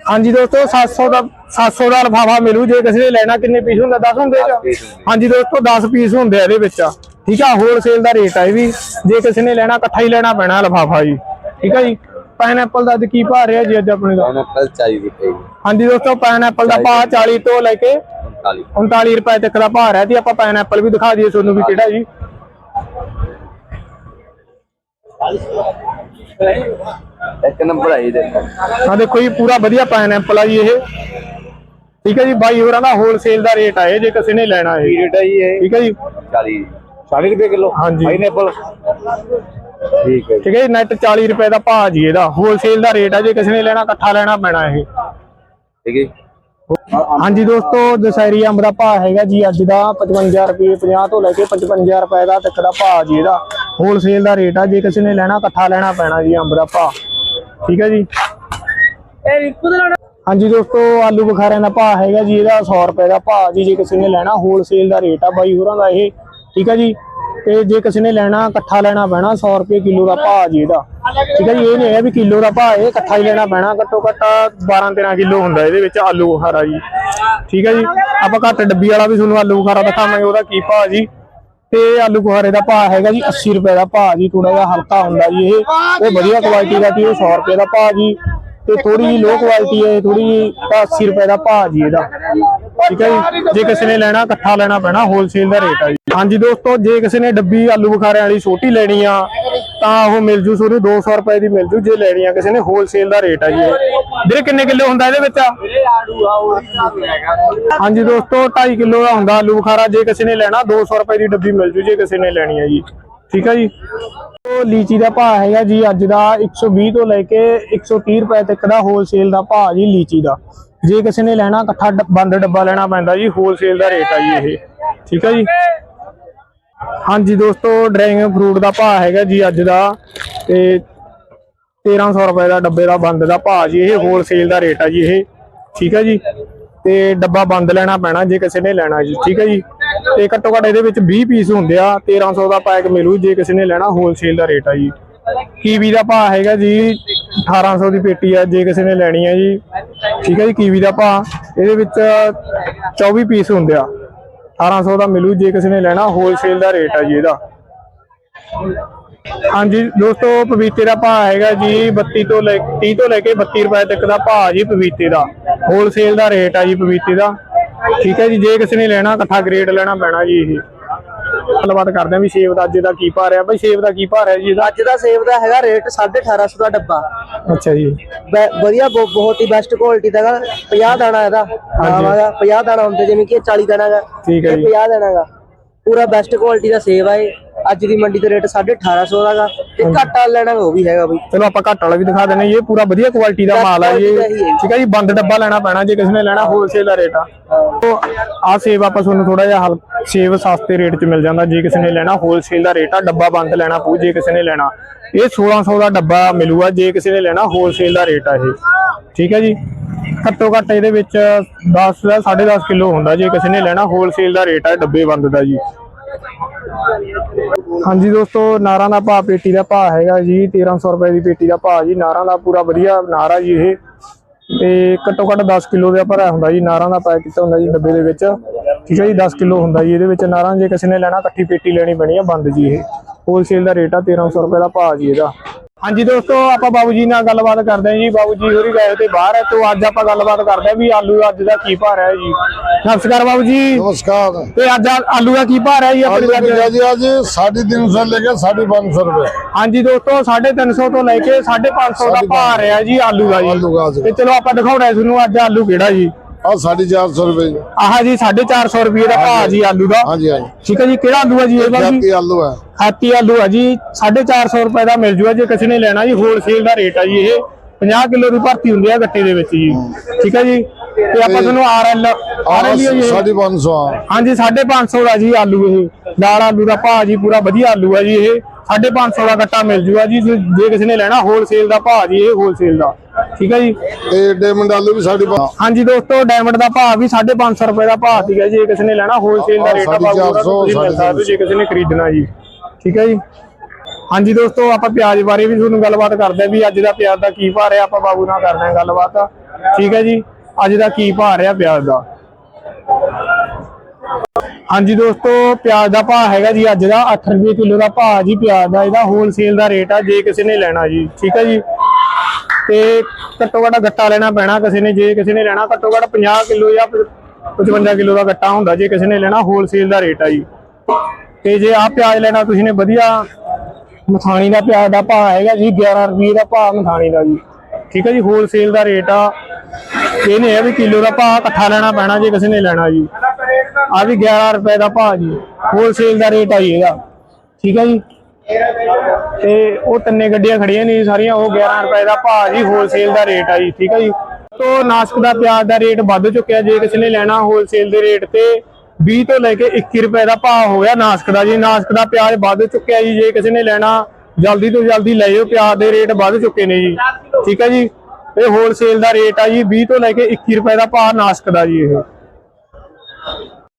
ਹਾਂਜੀ ਦੋਸਤੋ 700 ਦਾ 700 ਦਾ ਲਫਾਫਾ ਮਿਲੂ ਜੇ ਕਿਸੇ ਨੇ ਲੈਣਾ ਕਿੰਨੇ ਪੀਸ ਹੁੰਦਾ? 10 ਹੁੰਦੇ ਹੁੰਦੇ। ਹਾਂਜੀ ਦੋਸਤੋ 10 ਪੀਸ ਹੁੰਦੇ ਆ ਇਹਦੇ ਵਿੱਚ। ਠੀਕ ਆ ਹੋਲਸੇਲ ਦਾ ਰੇਟ ਆ ਇਹ ਵੀ। ਜੇ ਕਿਸੇ ਨੇ ਲੈਣਾ ਇਕੱਠਾ ਹੀ ਲੈਣਾ ਪੈਣਾ ਲਫਾਫਾ ਜੀ। ਠੀਕ ਆ ਜੀ? ਪਾਈਨਐਪਲ ਦਾ ਕੀ ਭਾਅ ਰਿਹਾ ਜੀ ਅੱਜ ਆਪਣੇ ਦਾ? ਕੱਲ 40 ਰੁਪਏ। ਹਾਂਜੀ ਦੋਸਤੋ ਪਾਈਨਐਪਲ ਦਾ ਭਾਅ 40 ਤੋਂ ਲੈ ਕੇ 39 39 ਰੁਪਏ ਤੱਕ ਦਾ ਭਾਅ ਹੈ ਤੇ ਆਪਾਂ ਪਾਈਨਐਪਲ ਵੀ ਦਿਖਾ ਦਈਏ ਤੁਹਾਨੂੰ ਵੀ ਕਿਹੜਾ ਜੀ। ਇੱਕ ਨੰਬਰ ਆਈ ਦੇ ਆ ਦੇਖੋ ਜੀ ਪੂਰਾ ਵਧੀਆ ਪਾਈਨਐਪਲ ਆ ਜੀ ਇਹ। ਠੀਕ ਹੈ ਜੀ ਬਾਈ ਹੋਰਾਂ ਦਾ ਹੋਲਸੇਲ ਦਾ ਰੇਟ ਆ ਇਹ ਜੇ ਕਿਸੇ ਨੇ ਲੈਣਾ ਹੈ ਰੇਟ ਹੈ ਜੀ ਇਹ? ਠੀਕ ਹੈ ਜੀ। 40 40 ਰੁਪਏ ਕਿਲੋ? ਹਾਂਜੀ। ਪਾਈਨਐਪਲ ਠੀਕ ਹੈ ਠੀਕ ਹੈ ਜੀ ਨੈਟ 40 ਰੁਪਏ ਦਾ ਭਾਅ ਜੀ ਇਹਦਾ। ਹੋਲਸੇਲ ਦਾ ਰੇਟ ਆ ਜੇ ਕਿਸੇ ਨੇ ਲੈਣਾ ਇਕੱਠਾ ਲੈਣਾ ਪੈਣਾ ਇਹ। ਠੀਕ ਹੈ ਹਾਂਜੀ ਦੋਸਤੋ ਦਸਹਿਰੀ ਅੰਬ ਦਾ ਭਾਅ ਹੈਗਾ ਜੀ ਅੱਜ ਦਾ 55 ਰੁਪਏ 50 ਤੋਂ ਲੈ ਕੇ 55 ਰੁਪਏ ਦਾ ਤੱਕ ਦਾ ਭਾਅ ਜੀ ਇਹਦਾ। ਹੋਲਸੇਲ ਦਾ ਰੇਟ ਆ ਜੇ ਕਿਸੇ ਨੇ ਲੈਣਾ ਇਕੱਠਾ ਲੈਣਾ ਪੈਣਾ ਜੀ ਅੰਬ ਦਾ ਭਾਅ। ਠੀਕ ਹੈ ਜੀ? ਹਾਂਜੀ ਦੋਸਤੋ ਆਲੂ ਬੁਖਾਰਿਆਂ ਦਾ ਭਾਅ ਹੈਗਾ ਜੀ ਇਹਦਾ 100 ਰੁਪਏ ਦਾ ਭਾਅ ਜੀ ਜੇ ਕਿਸੇ ਨੇ ਲੈਣਾ ਹੋਲਸੇਲ ਦਾ ਰੇਟ ਆ ਬਾਈ ਹੋਰਾਂ ਦਾ ਇਹ। ਠੀਕ ਹੈ ਜੀ? ਤੇ ਜੇ ਕਿਸੇ ਨੇ ਲੈਣਾ, ਇਕੱਠਾ ਲੈਣਾ ਪੈਣਾ 100 ਰੁਪਏ ਕਿਲੋ ਦਾ ਭਾਅ ਜੀ ਇਹਦਾ। ਠੀਕ ਹੈ ਜੀ, ਇਹ ਨਹੀਂ ਹੈ ਵੀ ਕਿਲੋ ਦਾ ਭਾਅ, ਇਹ ਇਕੱਠਾ ਹੀ ਲੈਣਾ ਪੈਣਾ, ਘੱਟੋ ਘੱਟ 12 13 ਕਿਲੋ ਹੁੰਦਾ ਇਹਦੇ ਵਿੱਚ ਆਲੂ ਬੁਖਾਰਾ ਜੀ। ਠੀਕ ਹੈ ਜੀ, ਆਪਾਂ ਘੱਟ ਡੱਬੀ ਵਾਲਾ ਵੀ ਤੁਹਾਨੂੰ ਆਲੂ ਬੁਖਾਰਾ ਦਿਖਾਵਾਂਗੇ, ਉਹਦਾ ਕੀ ਭਾਅ ਜੀ। ਤੇ ਆਲੂ ਬੁਖਾਰੇ ਦਾ ਭਾਅ ਹੈਗਾ ਜੀ 80 ਰੁਪਏ ਦਾ ਭਾਅ ਜੀ ਥੋੜਾ ਜਿਹਾ ਹਲਕਾ ਹੁੰਦਾ ਜੀ ਇਹ। ਉਹ ਵਧੀਆ ਕੁਆਲਿਟੀ ਦਾ ਜੀ ਇਹ 100 ਰੁਪਏ ਦਾ ਭਾਅ ਜੀ। ਤੇ ਥੋੜੀ ਜਿਹੀ ਲੋ ਕੁਆਲਿਟੀ ਹੈ ਥੋੜੀ ਜਿਹੀ ਤਾਂ 80 ਰੁਪਏ ਦਾ ਭਾਅ ਜੀ ਇਹਦਾ। ਠੀਕ ਹੈ ਜੀ? ਜੇ ਕਿਸੇ ਨੇ ਲੈਣਾ ਇਕੱਠਾ ਲੈਣਾ ਪੈਣਾ ਹੋਲਸੇਲ ਦਾ ਰੇਟ ਆ ਜੀ। ਹਾਂਜੀ ਦੋਸਤੋ ਜੇ ਕਿਸੇ ਨੇ ਡੱਬੀ ਆਲੂ ਬੁਖਾਰਿਆਂ ਵਾਲੀ ਛੋਟੀ ਲੈਣੀ ਆ ਤਾਂ ਉਹ ਮਿਲ ਜੂ ਤੁਹਾਨੂੰ 200 ਰੁਪਏ ਦੀ ਮਿਲ ਜੂ ਜੇ ਲੈਣੀ ਆ ਕਿਸੇ ਨੇ ਹੋਲਸੇਲ ਦਾ ਰੇਟ ਆ ਜੀ ਵੀਰੇ ਕਿੰਨੇ ਕਿਲੋ ਹੁੰਦਾ ਇਹਦੇ ਵਿੱਚ? ਹਾਂਜੀ ਦੋਸਤੋ 2.5 ਕਿਲੋ ਦਾ ਹੁੰਦਾ ਆਲੂ ਬੁਖਾਰਾ ਜੇ ਕਿਸੇ ਨੇ ਲੈਣਾ 200 ਰੁਪਏ ਦੀ ਡੱਬੀ ਮਿਲ ਜੂ ਜੇ ਕਿਸੇ ਨੇ ਲੈਣੀ ਹੈ ਜੀ। ਠੀਕ ਹੈ ਜੀ? ਉਹ ਲੀਚੀ ਦਾ ਭਾਅ ਹੈਗਾ ਜੀ ਅੱਜ ਦਾ 120 ਤੋਂ ਲੈ ਕੇ 130 ਰੁਪਏ ਤੱਕ ਦਾ ਹੋਲਸੇਲ ਦਾ ਭਾਅ ਜੀ ਲੀਚੀ ਦਾ। ਜੇ ਕਿਸੇ ਨੇ ਲੈਣਾ ਇਕੱਠਾ ਬੰਦ ਡੱਬਾ ਲੈਣਾ ਪੈਂਦਾ ਜੀ ਹੋਲਸੇਲ ਦਾ ਰੇਟ ਆ ਜੀ ਇਹ। ਠੀਕ ਹੈ ਜੀ? ਹਾਂਜੀ ਦੋਸਤੋ ਡਰੈਗਨ ਫਰੂਟ ਦਾ ਭਾਅ ਹੈਗਾ ਜੀ ਅੱਜ ਦਾ ਤੇ 1300 ਰੁਪਏ ਦਾ ਡੱਬੇ ਦਾ ਬੰਦ ਦਾ ਭਾਅ ਜੀ ਇਹ ਹੋਲਸੇਲ ਦਾ ਰੇਟ ਆ ਜੀ ਇਹ। ਠੀਕ ਹੈ ਜੀ? ਤੇ ਡੱਬਾ ਬੰਦ ਲੈਣਾ ਪੈਣਾ ਜੇ ਕਿਸੇ ਨੇ ਲੈਣਾ ਜੀ। ਠੀਕ ਹੈ ਜੀ? ਤੇ ਘੱਟੋ ਘੱਟ ਇਹਦੇ ਵਿੱਚ 20 ਪੀਸ ਹੁੰਦੇ ਆ 1300 ਦਾ ਪੈਕ ਮਿਲੂ ਜੇ ਕਿਸੇ ਨੇ ਲੈਣਾ ਹੋਲਸੇਲ ਦਾ ਰੇਟ ਆ ਜੀ। ਕੀਵੀ ਦਾ ਭਾਅ ਹੈਗਾ ਜੀ 1800 ਦੀ ਪੇਟੀ ਆ ਜੇ ਕਿਸੇ ਨੇ ਲੈਣੀ ਹੈ ਜੀ। ਠੀਕ ਹੈ ਜੀ, ਕੀਵੀ ਦਾ ਭਾਅ। ਇਹਦੇ ਵਿੱਚ 24 ਪੀਸ ਹੁੰਦੇ ਆ। 1800 ਦਾ ਮਿਲੂ, ਜੇ ਕਿਸੇ ਨੇ ਲੈਣਾ ਹੋਲਸੇਲ ਦਾ ਰੇਟ ਆ ਜੀ ਇਹਦਾ। ਹਾਂਜੀ, ਦੋਸਤੋ ਪਪੀਤੇ ਦਾ ਭਾਅ ਹੈਗਾ ਜੀ 32 ਤੋਂ ਲੈ 30 ਤੋਂ ਲੈ ਕੇ 32 ਰੁਪਏ ਤੱਕ ਦਾ ਭਾਅ ਜੀ ਪਪੀਤੇ ਦਾ। ਹੋਲਸੇਲ ਦਾ ਰੇਟ ਆ ਜੀ ਪਪੀਤੇ ਦਾ। ਠੀਕ ਹੈ ਜੀ, ਜੇ ਕਿਸੇ ਨੇ ਲੈਣਾ, ਇਕੱਠਾ ਗ੍ਰੇਡ ਲੈਣਾ ਪੈਣਾ ਜੀ ਇਹ। ਗੱਲਬਾਤ ਕਰਦੇ ਆ ਵੀ ਸੇਬ ਦਾ ਅੱਜ ਦਾ ਕੀ ਭਾਅ ਰਿਹਾ। ਬਈ ਸੇਬ ਦਾ ਕੀ ਭਾਅ ਰਿਹਾ ਜੀ ਇਹਦਾ? ਅੱਜ ਦਾ ਸੇਬ ਦਾ ਹੈਗਾ ਰੇਟ 1850 ਦਾ ਡੱਬਾ। ਅੱਛਾ ਜੀ। ਵਧੀਆ ਬਹੁ- ਬਹੁਤ ਹੀ ਬੈਸਟ ਕੁਆਲਿਟੀ ਦਾ ਹੈਗਾ। 50 ਦਾਣਾ ਇਹਦਾ। ਹੈਗਾ। 50 ਦਾਣਾ ਹੁੰਦੇ ਜਿਵੇਂ ਕਿ ਇਹ 40 ਦਾਣਾ ਹੈਗਾ। ਠੀਕ ਹੈ ਇਹ ਜੀ। 50 ਦਾਣਾ ਹੈਗਾ। ਪੂਰਾ ਬੈਸਟ ਕੁਆਲਿਟੀ ਦਾ ਸੇਬ ਆ ਇਹ। ਅੱਜ ਦੀ ਮੰਡੀ ਤੇ ਰੇਟ 1850 ਦਾ ਹੈਗਾ ਤੇ ਘੱਟ ਲੈਣਾ ਉਹ ਵੀ ਹੈਗਾ ਬਈ। ਚਲੋ ਆਪਾਂ ਘੱਟ ਵਾਲਾ ਵੀ ਦਿਖਾ ਜੀ, ਇਹ ਪੂਰਾ ਵਧੀਆ ਕੁਆਲਿਟੀ ਦਾ ਮਾਲ ਆ ਜੀ। quality ਦਾ ਹੀ ਹੈ। ਠੀਕ ਹੈ ਜੀ ਬੰਦ ਡੱਬਾ ਲੈਣਾ ਪੈਣਾ ਜੇ ਕਿਸੇ ਨੇ ਲੈਣਾ ਹੋਲਸੇਲ ਦਾ ਰੇਟ ਆ। ਆ ਸੇਬ ਆਪਾਂ ਤੁਹਾਨੂੰ ਥੋੜਾ ਜਿਹਾ ਹਲ ਸੇਬ ਸਸਤੇ ਰੇਟ 'ਚ ਮਿਲ ਜਾਂਦਾ। ਜੇ ਕਿਸੇ ਨੇ ਲੈਣਾ ਹੋਲਸੇਲ ਦਾ ਰੇਟ ਆ ਡੱਬਾ ਬੰਦ ਲੈਣਾ ਪਊ ਜੇ ਕਿਸੇ ਨੇ ਲੈਣਾ। ਇਹ 1600 ਦਾ ਡੱਬਾ ਮਿਲੂਗਾ ਜੇ ਕਿਸੇ ਨੇ ਲੈਣਾ ਹੋਲਸੇਲ ਦਾ ਰੇਟ ਆ ਇਹ। ਠੀਕ ਹੈ ਜੀ? ਘੱਟੋ ਘੱਟ ਇਹਦੇ ਵਿੱਚ 10 ਦਾ 10.5 ਕਿਲੋ ਹੁੰਦਾ। ਜੇ ਕਿਸੇ ਨੇ ਲੈਣਾ ਹੋਲਸੇਲ ਦਾ ਰੇਟ ਆ ਡੱਬੇ ਬੰਦ ਦਾ ਜੀ। ਹਾਂਜੀ ਦੋਸਤੋ, ਨਾਰਾਂ ਦਾ ਭਾਅ ਪੇਟੀ ਦਾ ਭਾਅ ਹੈਗਾ ਜੀ 1300 ਰੁਪਏ ਦੀ ਪੇਟੀ ਦਾ ਭਾਅ ਜੀ। ਨਾਰਾਂ ਦਾ ਪੂਰਾ ਵਧੀਆ ਨਾਰਾ ਜੀ ਇਹ। ਤੇ ਘੱਟੋ ਘੱਟ 10 ਕਿਲੋ ਦਾ ਭਰਾ ਹੁੰਦਾ ਜੀ, ਨਾਰਾਂ ਦਾ ਪੈਕ ਕੀਤਾ ਹੁੰਦਾ ਜੀ ਡੱਬੇ ਦੇ ਵਿੱਚ। ਠੀਕ ਹੈ ਜੀ 10 ਕਿਲੋ ਹੁੰਦਾ ਜੀ ਇਹਦੇ ਵਿੱਚ। ਨਾਰਾਂ ਜੇ ਕਿਸੇ ਨੇ ਲੈਣਾ, ਇਕੱਠੀ ਪੇਟੀ ਲੈਣੀ ਪੈਣੀ ਆ, ਬੰਦ ਜੀ ਇਹ। ਹੋਲਸੇਲ ਦਾ ਰੇਟ ਆ 1300 ਰੁਪਏ ਦਾ ਭਾਅ ਜੀ ਇਹਦਾ। ਹਾਂਜੀ ਦੋਸਤੋ ਆਪਾਂ ਬਾਬੂ ਜੀ ਨਾਲ ਗੱਲਬਾਤ ਕਰਦੇ ਹਾਂ ਜੀ। ਬਾਬੂ ਜੀ ਹੋਰੀ ਗਏ ਤੇ ਬਾਹਰ ਹੈ ਤੋਂ ਅੱਜ ਆਪਾਂ ਗੱਲਬਾਤ ਕਰਦੇ ਆਂ ਵੀ ਆਲੂ ਅੱਜ ਦਾ ਕੀ ਭਾਅ ਹੈ ਜੀ। ਨਮਸਕਾਰ ਬਾਬੂ ਜੀ ਨਮਸਕਾਰ। ਤੇ ਅੱਜ ਆਲੂ ਦਾ ਕੀ ਭਾਅ ਹੈ ਜੀ ਆਪਣੇ ਲੱਗੇ ਜੀ ਅੱਜ 350 ਤੋਂ ਲੈ ਕੇ 550 ਹਾਂਜੀ ਦੋਸਤੋ 350 ਤੋਂ ਲੈ ਕੇ 550 ਦਾ ਭਾਅ ਰਿਹਾ ਜੀ ਆਲੂ ਦਾ ਜੀ। ਤੇ ਚਲੋ ਆਪਾਂ ਦਿਖਾਉਣਾ ਤੁਹਾਨੂੰ ਅੱਜ ਆਲੂ ਕਿਹੜਾ ਜੀ। ਆ 450 ਰੁਪਏ ਜੀ। ਦਾ ਜੀ ਆਲੂ ਇਹ ਬਾਈ ਆਲੂ ਦਾ ਮਿਲ ਜੀ ਹੋਲਸੇਲ ਦਾ ਰੇਟ ਆ ਜੀ ਇਹ। 50 ਕਿਲੋ ਦੀ ਦਾ ਗੱਟਾ ਮਿਲ ਜੂਗਾ ਜੀ ਜੇ- ਜੇ ਕਿਸੇ ਨੇ ਲੈਣਾ ਹੋਲਸੇਲ ਦਾ ਭਾਅ ਜੀ ਇਹ ਹੋਲਸੇਲ ਦਾ। ਠੀਕ ਹੈ ਜੀ? ਤੇ ਡਾਇਮੰਡ ਆਲੂ ਵੀ ਸਾਡੇ ਪਾ- ਹਾਂਜੀ ਦੋਸਤੋ ਡਾਇਮੰਡ ਦਾ ਭਾਅ ਵੀ 550 ਰੁਪਏ ਦਾ ਭਾਅ ਸੀਗਾ ਜੀ। ਜੇ ਕਿਸੇ ਨੇ ਲੈਣਾ ਹੋਲਸੇਲ ਦਾ ਰੇਟ ਆ ਭਾਅ ਪੂਰਾ ਮਿਲ ਸਕਦੇ ਹੋ ਕਿਸੇ ਨੇ ਖਰੀਦਣਾ ਜੀ। ਠੀਕ ਹੈ ਜੀ? ਹਾਂਜੀ ਦੋਸਤੋ ਆਪਾਂ ਪਿਆਜ਼ ਬਾਰੇ ਵੀ ਤੁਹਾਨੂੰ ਗੱਲਬਾਤ ਕਰਦੇ ਆ ਵੀ ਅੱਜ ਦਾ ਪਿਆਜ਼ ਦਾ ਕੀ ਭਾਅ ਰਿਹਾ ਆਪਾਂ ਬਾਬੂ ਨਾਲ ਕਰਦੇ ਆ ਗੱਲਬਾਤ। ਠੀਕ ਹੈ ਜੀ? ਅੱਜ ਦਾ ਕੀ ਭਾਅ ਰਿਹਾ ਪਿਆਜ਼ ਦਾ? ਹਾਂਜੀ ਦੋਸਤੋ ਪਿਆਜ਼ ਦਾ ਭਾਅ ਹੈਗਾ ਜੀ ਅੱਜ ਦਾ 8 ਰੁਪਏ ਕਿਲੋ ਦਾ ਭਾਅ ਜੀ ਪਿਆਜ਼ ਦਾ। ਇਹਦਾ ਹੋਲਸੇਲ ਦਾ ਰੇਟ ਆ ਜੇ ਕਿਸੇ ਨੇ ਲੈਣਾ ਜੀ। ਠੀਕ ਹੈ ਜੀ? ਤੇ ਘੱਟੋ ਘੱਟ ਗੱਟਾ ਲੈਣਾ ਪੈਣਾ, ਕਿਸੇ ਨੇ ਜੇ ਕਿਸੇ ਨੇ ਲੈਣਾ, ਘੱਟੋ ਘੱਟ 50 ਕਿਲੋ ਜਾਂ 55 ਕਿਲੋ ਦਾ ਗੱਟਾ ਹੁੰਦਾ, ਜੇ ਕਿਸੇ ਨੇ ਲੈਣਾ ਹੋਲਸੇਲ ਦਾ ਰੇਟ ਆ ਜੀ। ਤੇ ਜੇ ਆਹ ਪਿਆਜ਼ ਲੈਣਾ, ਤੁਸੀਂ ਨੇ ਵਧੀਆ ਮਥਾਣੀ ਦਾ ਪਿਆਜ਼ ਦਾ ਭਾਅ ਹੈਗਾ ਜੀ 11 ਰੁਪਏ ਦਾ ਭਾਅ ਮਥਾਣੀ ਦਾ ਜੀ। ਠੀਕ ਹੈ ਜੀ ਹੋਲਸੇਲ ਦਾ ਰੇਟ ਆ। ਇਹ ਨਹੀਂ ਹੈ ਵੀ ਕਿਲੋ ਦਾ ਭਾਅ ਇਕੱਠਾ ਲੈਣਾ ਪੈਣਾ ਜੇ ਕਿਸੇ ਨੇ ਲੈਣਾ ਜੀ। ਆ ਵੀ 11 ਰੁਪਏ ਦਾ ਭਾਅ ਜੀ ਹੋਲਸੇਲ ਦਾ ਰੇਟ ਆ ਜੀ ਇਹਦਾ। ਠੀਕ ਹੈ ਜੀ। ਤੇ ਉਹ ਤਿੰਨੇ ਗੱਡੀਆਂ ਖੜੀਆਂ ਨੇ ਸਾਰੀਆਂ, ਉਹ 11 ਰੁਪਏ ਦਾ ਭਾਅ ਜੀ ਹੋਲਸੇਲ ਦਾ ਰੇਟ ਆ ਜੀ, ਠੀਕ ਹੈ ਜੀ? ਤੋਂ ਨਾਸਕ ਦਾ ਪਿਆਜ਼ ਦਾ ਰੇਟ ਵੱਧ ਚੁੱਕਿਆ, ਜੇ ਕਿਸੇ ਨੇ ਲੈਣਾ ਹੋਲਸੇਲ ਦੇ ਰੇਟ ਤੇ 20 ਤੋਂ ਲੈ ਕੇ 21 ਰੁਪਏ ਦਾ ਭਾਅ ਹੋ ਗਿਆ ਨਾਸਕ ਦਾ ਜੀ, ਨਾਸਕ ਦਾ ਪਿਆਜ਼ ਵੱਧ ਚੁੱਕਿਆ ਜੀ, ਜੇ ਕਿਸੇ ਨੇ ਲੈਣਾ, ਜਲਦੀ ਤੋਂ ਜਲਦੀ ਲੈ ਜਾਓ ਪਿਆਜ਼ ਦੇ ਰੇਟ ਵੱਧ ਚੁੱਕੇ ਨੇ ਜੀ, ਠੀਕ ਹੈ ਜੀ? ਇਹ ਹੋਲਸੇਲ ਦਾ ਰੇਟ ਆ ਜੀ 20 ਤੋਂ ਲੈ ਕੇ 21 ਰੁਪਏ ਦਾ ਭਾਅ ਨਾਸਕ ਦਾ ਜੀ ਇਹ।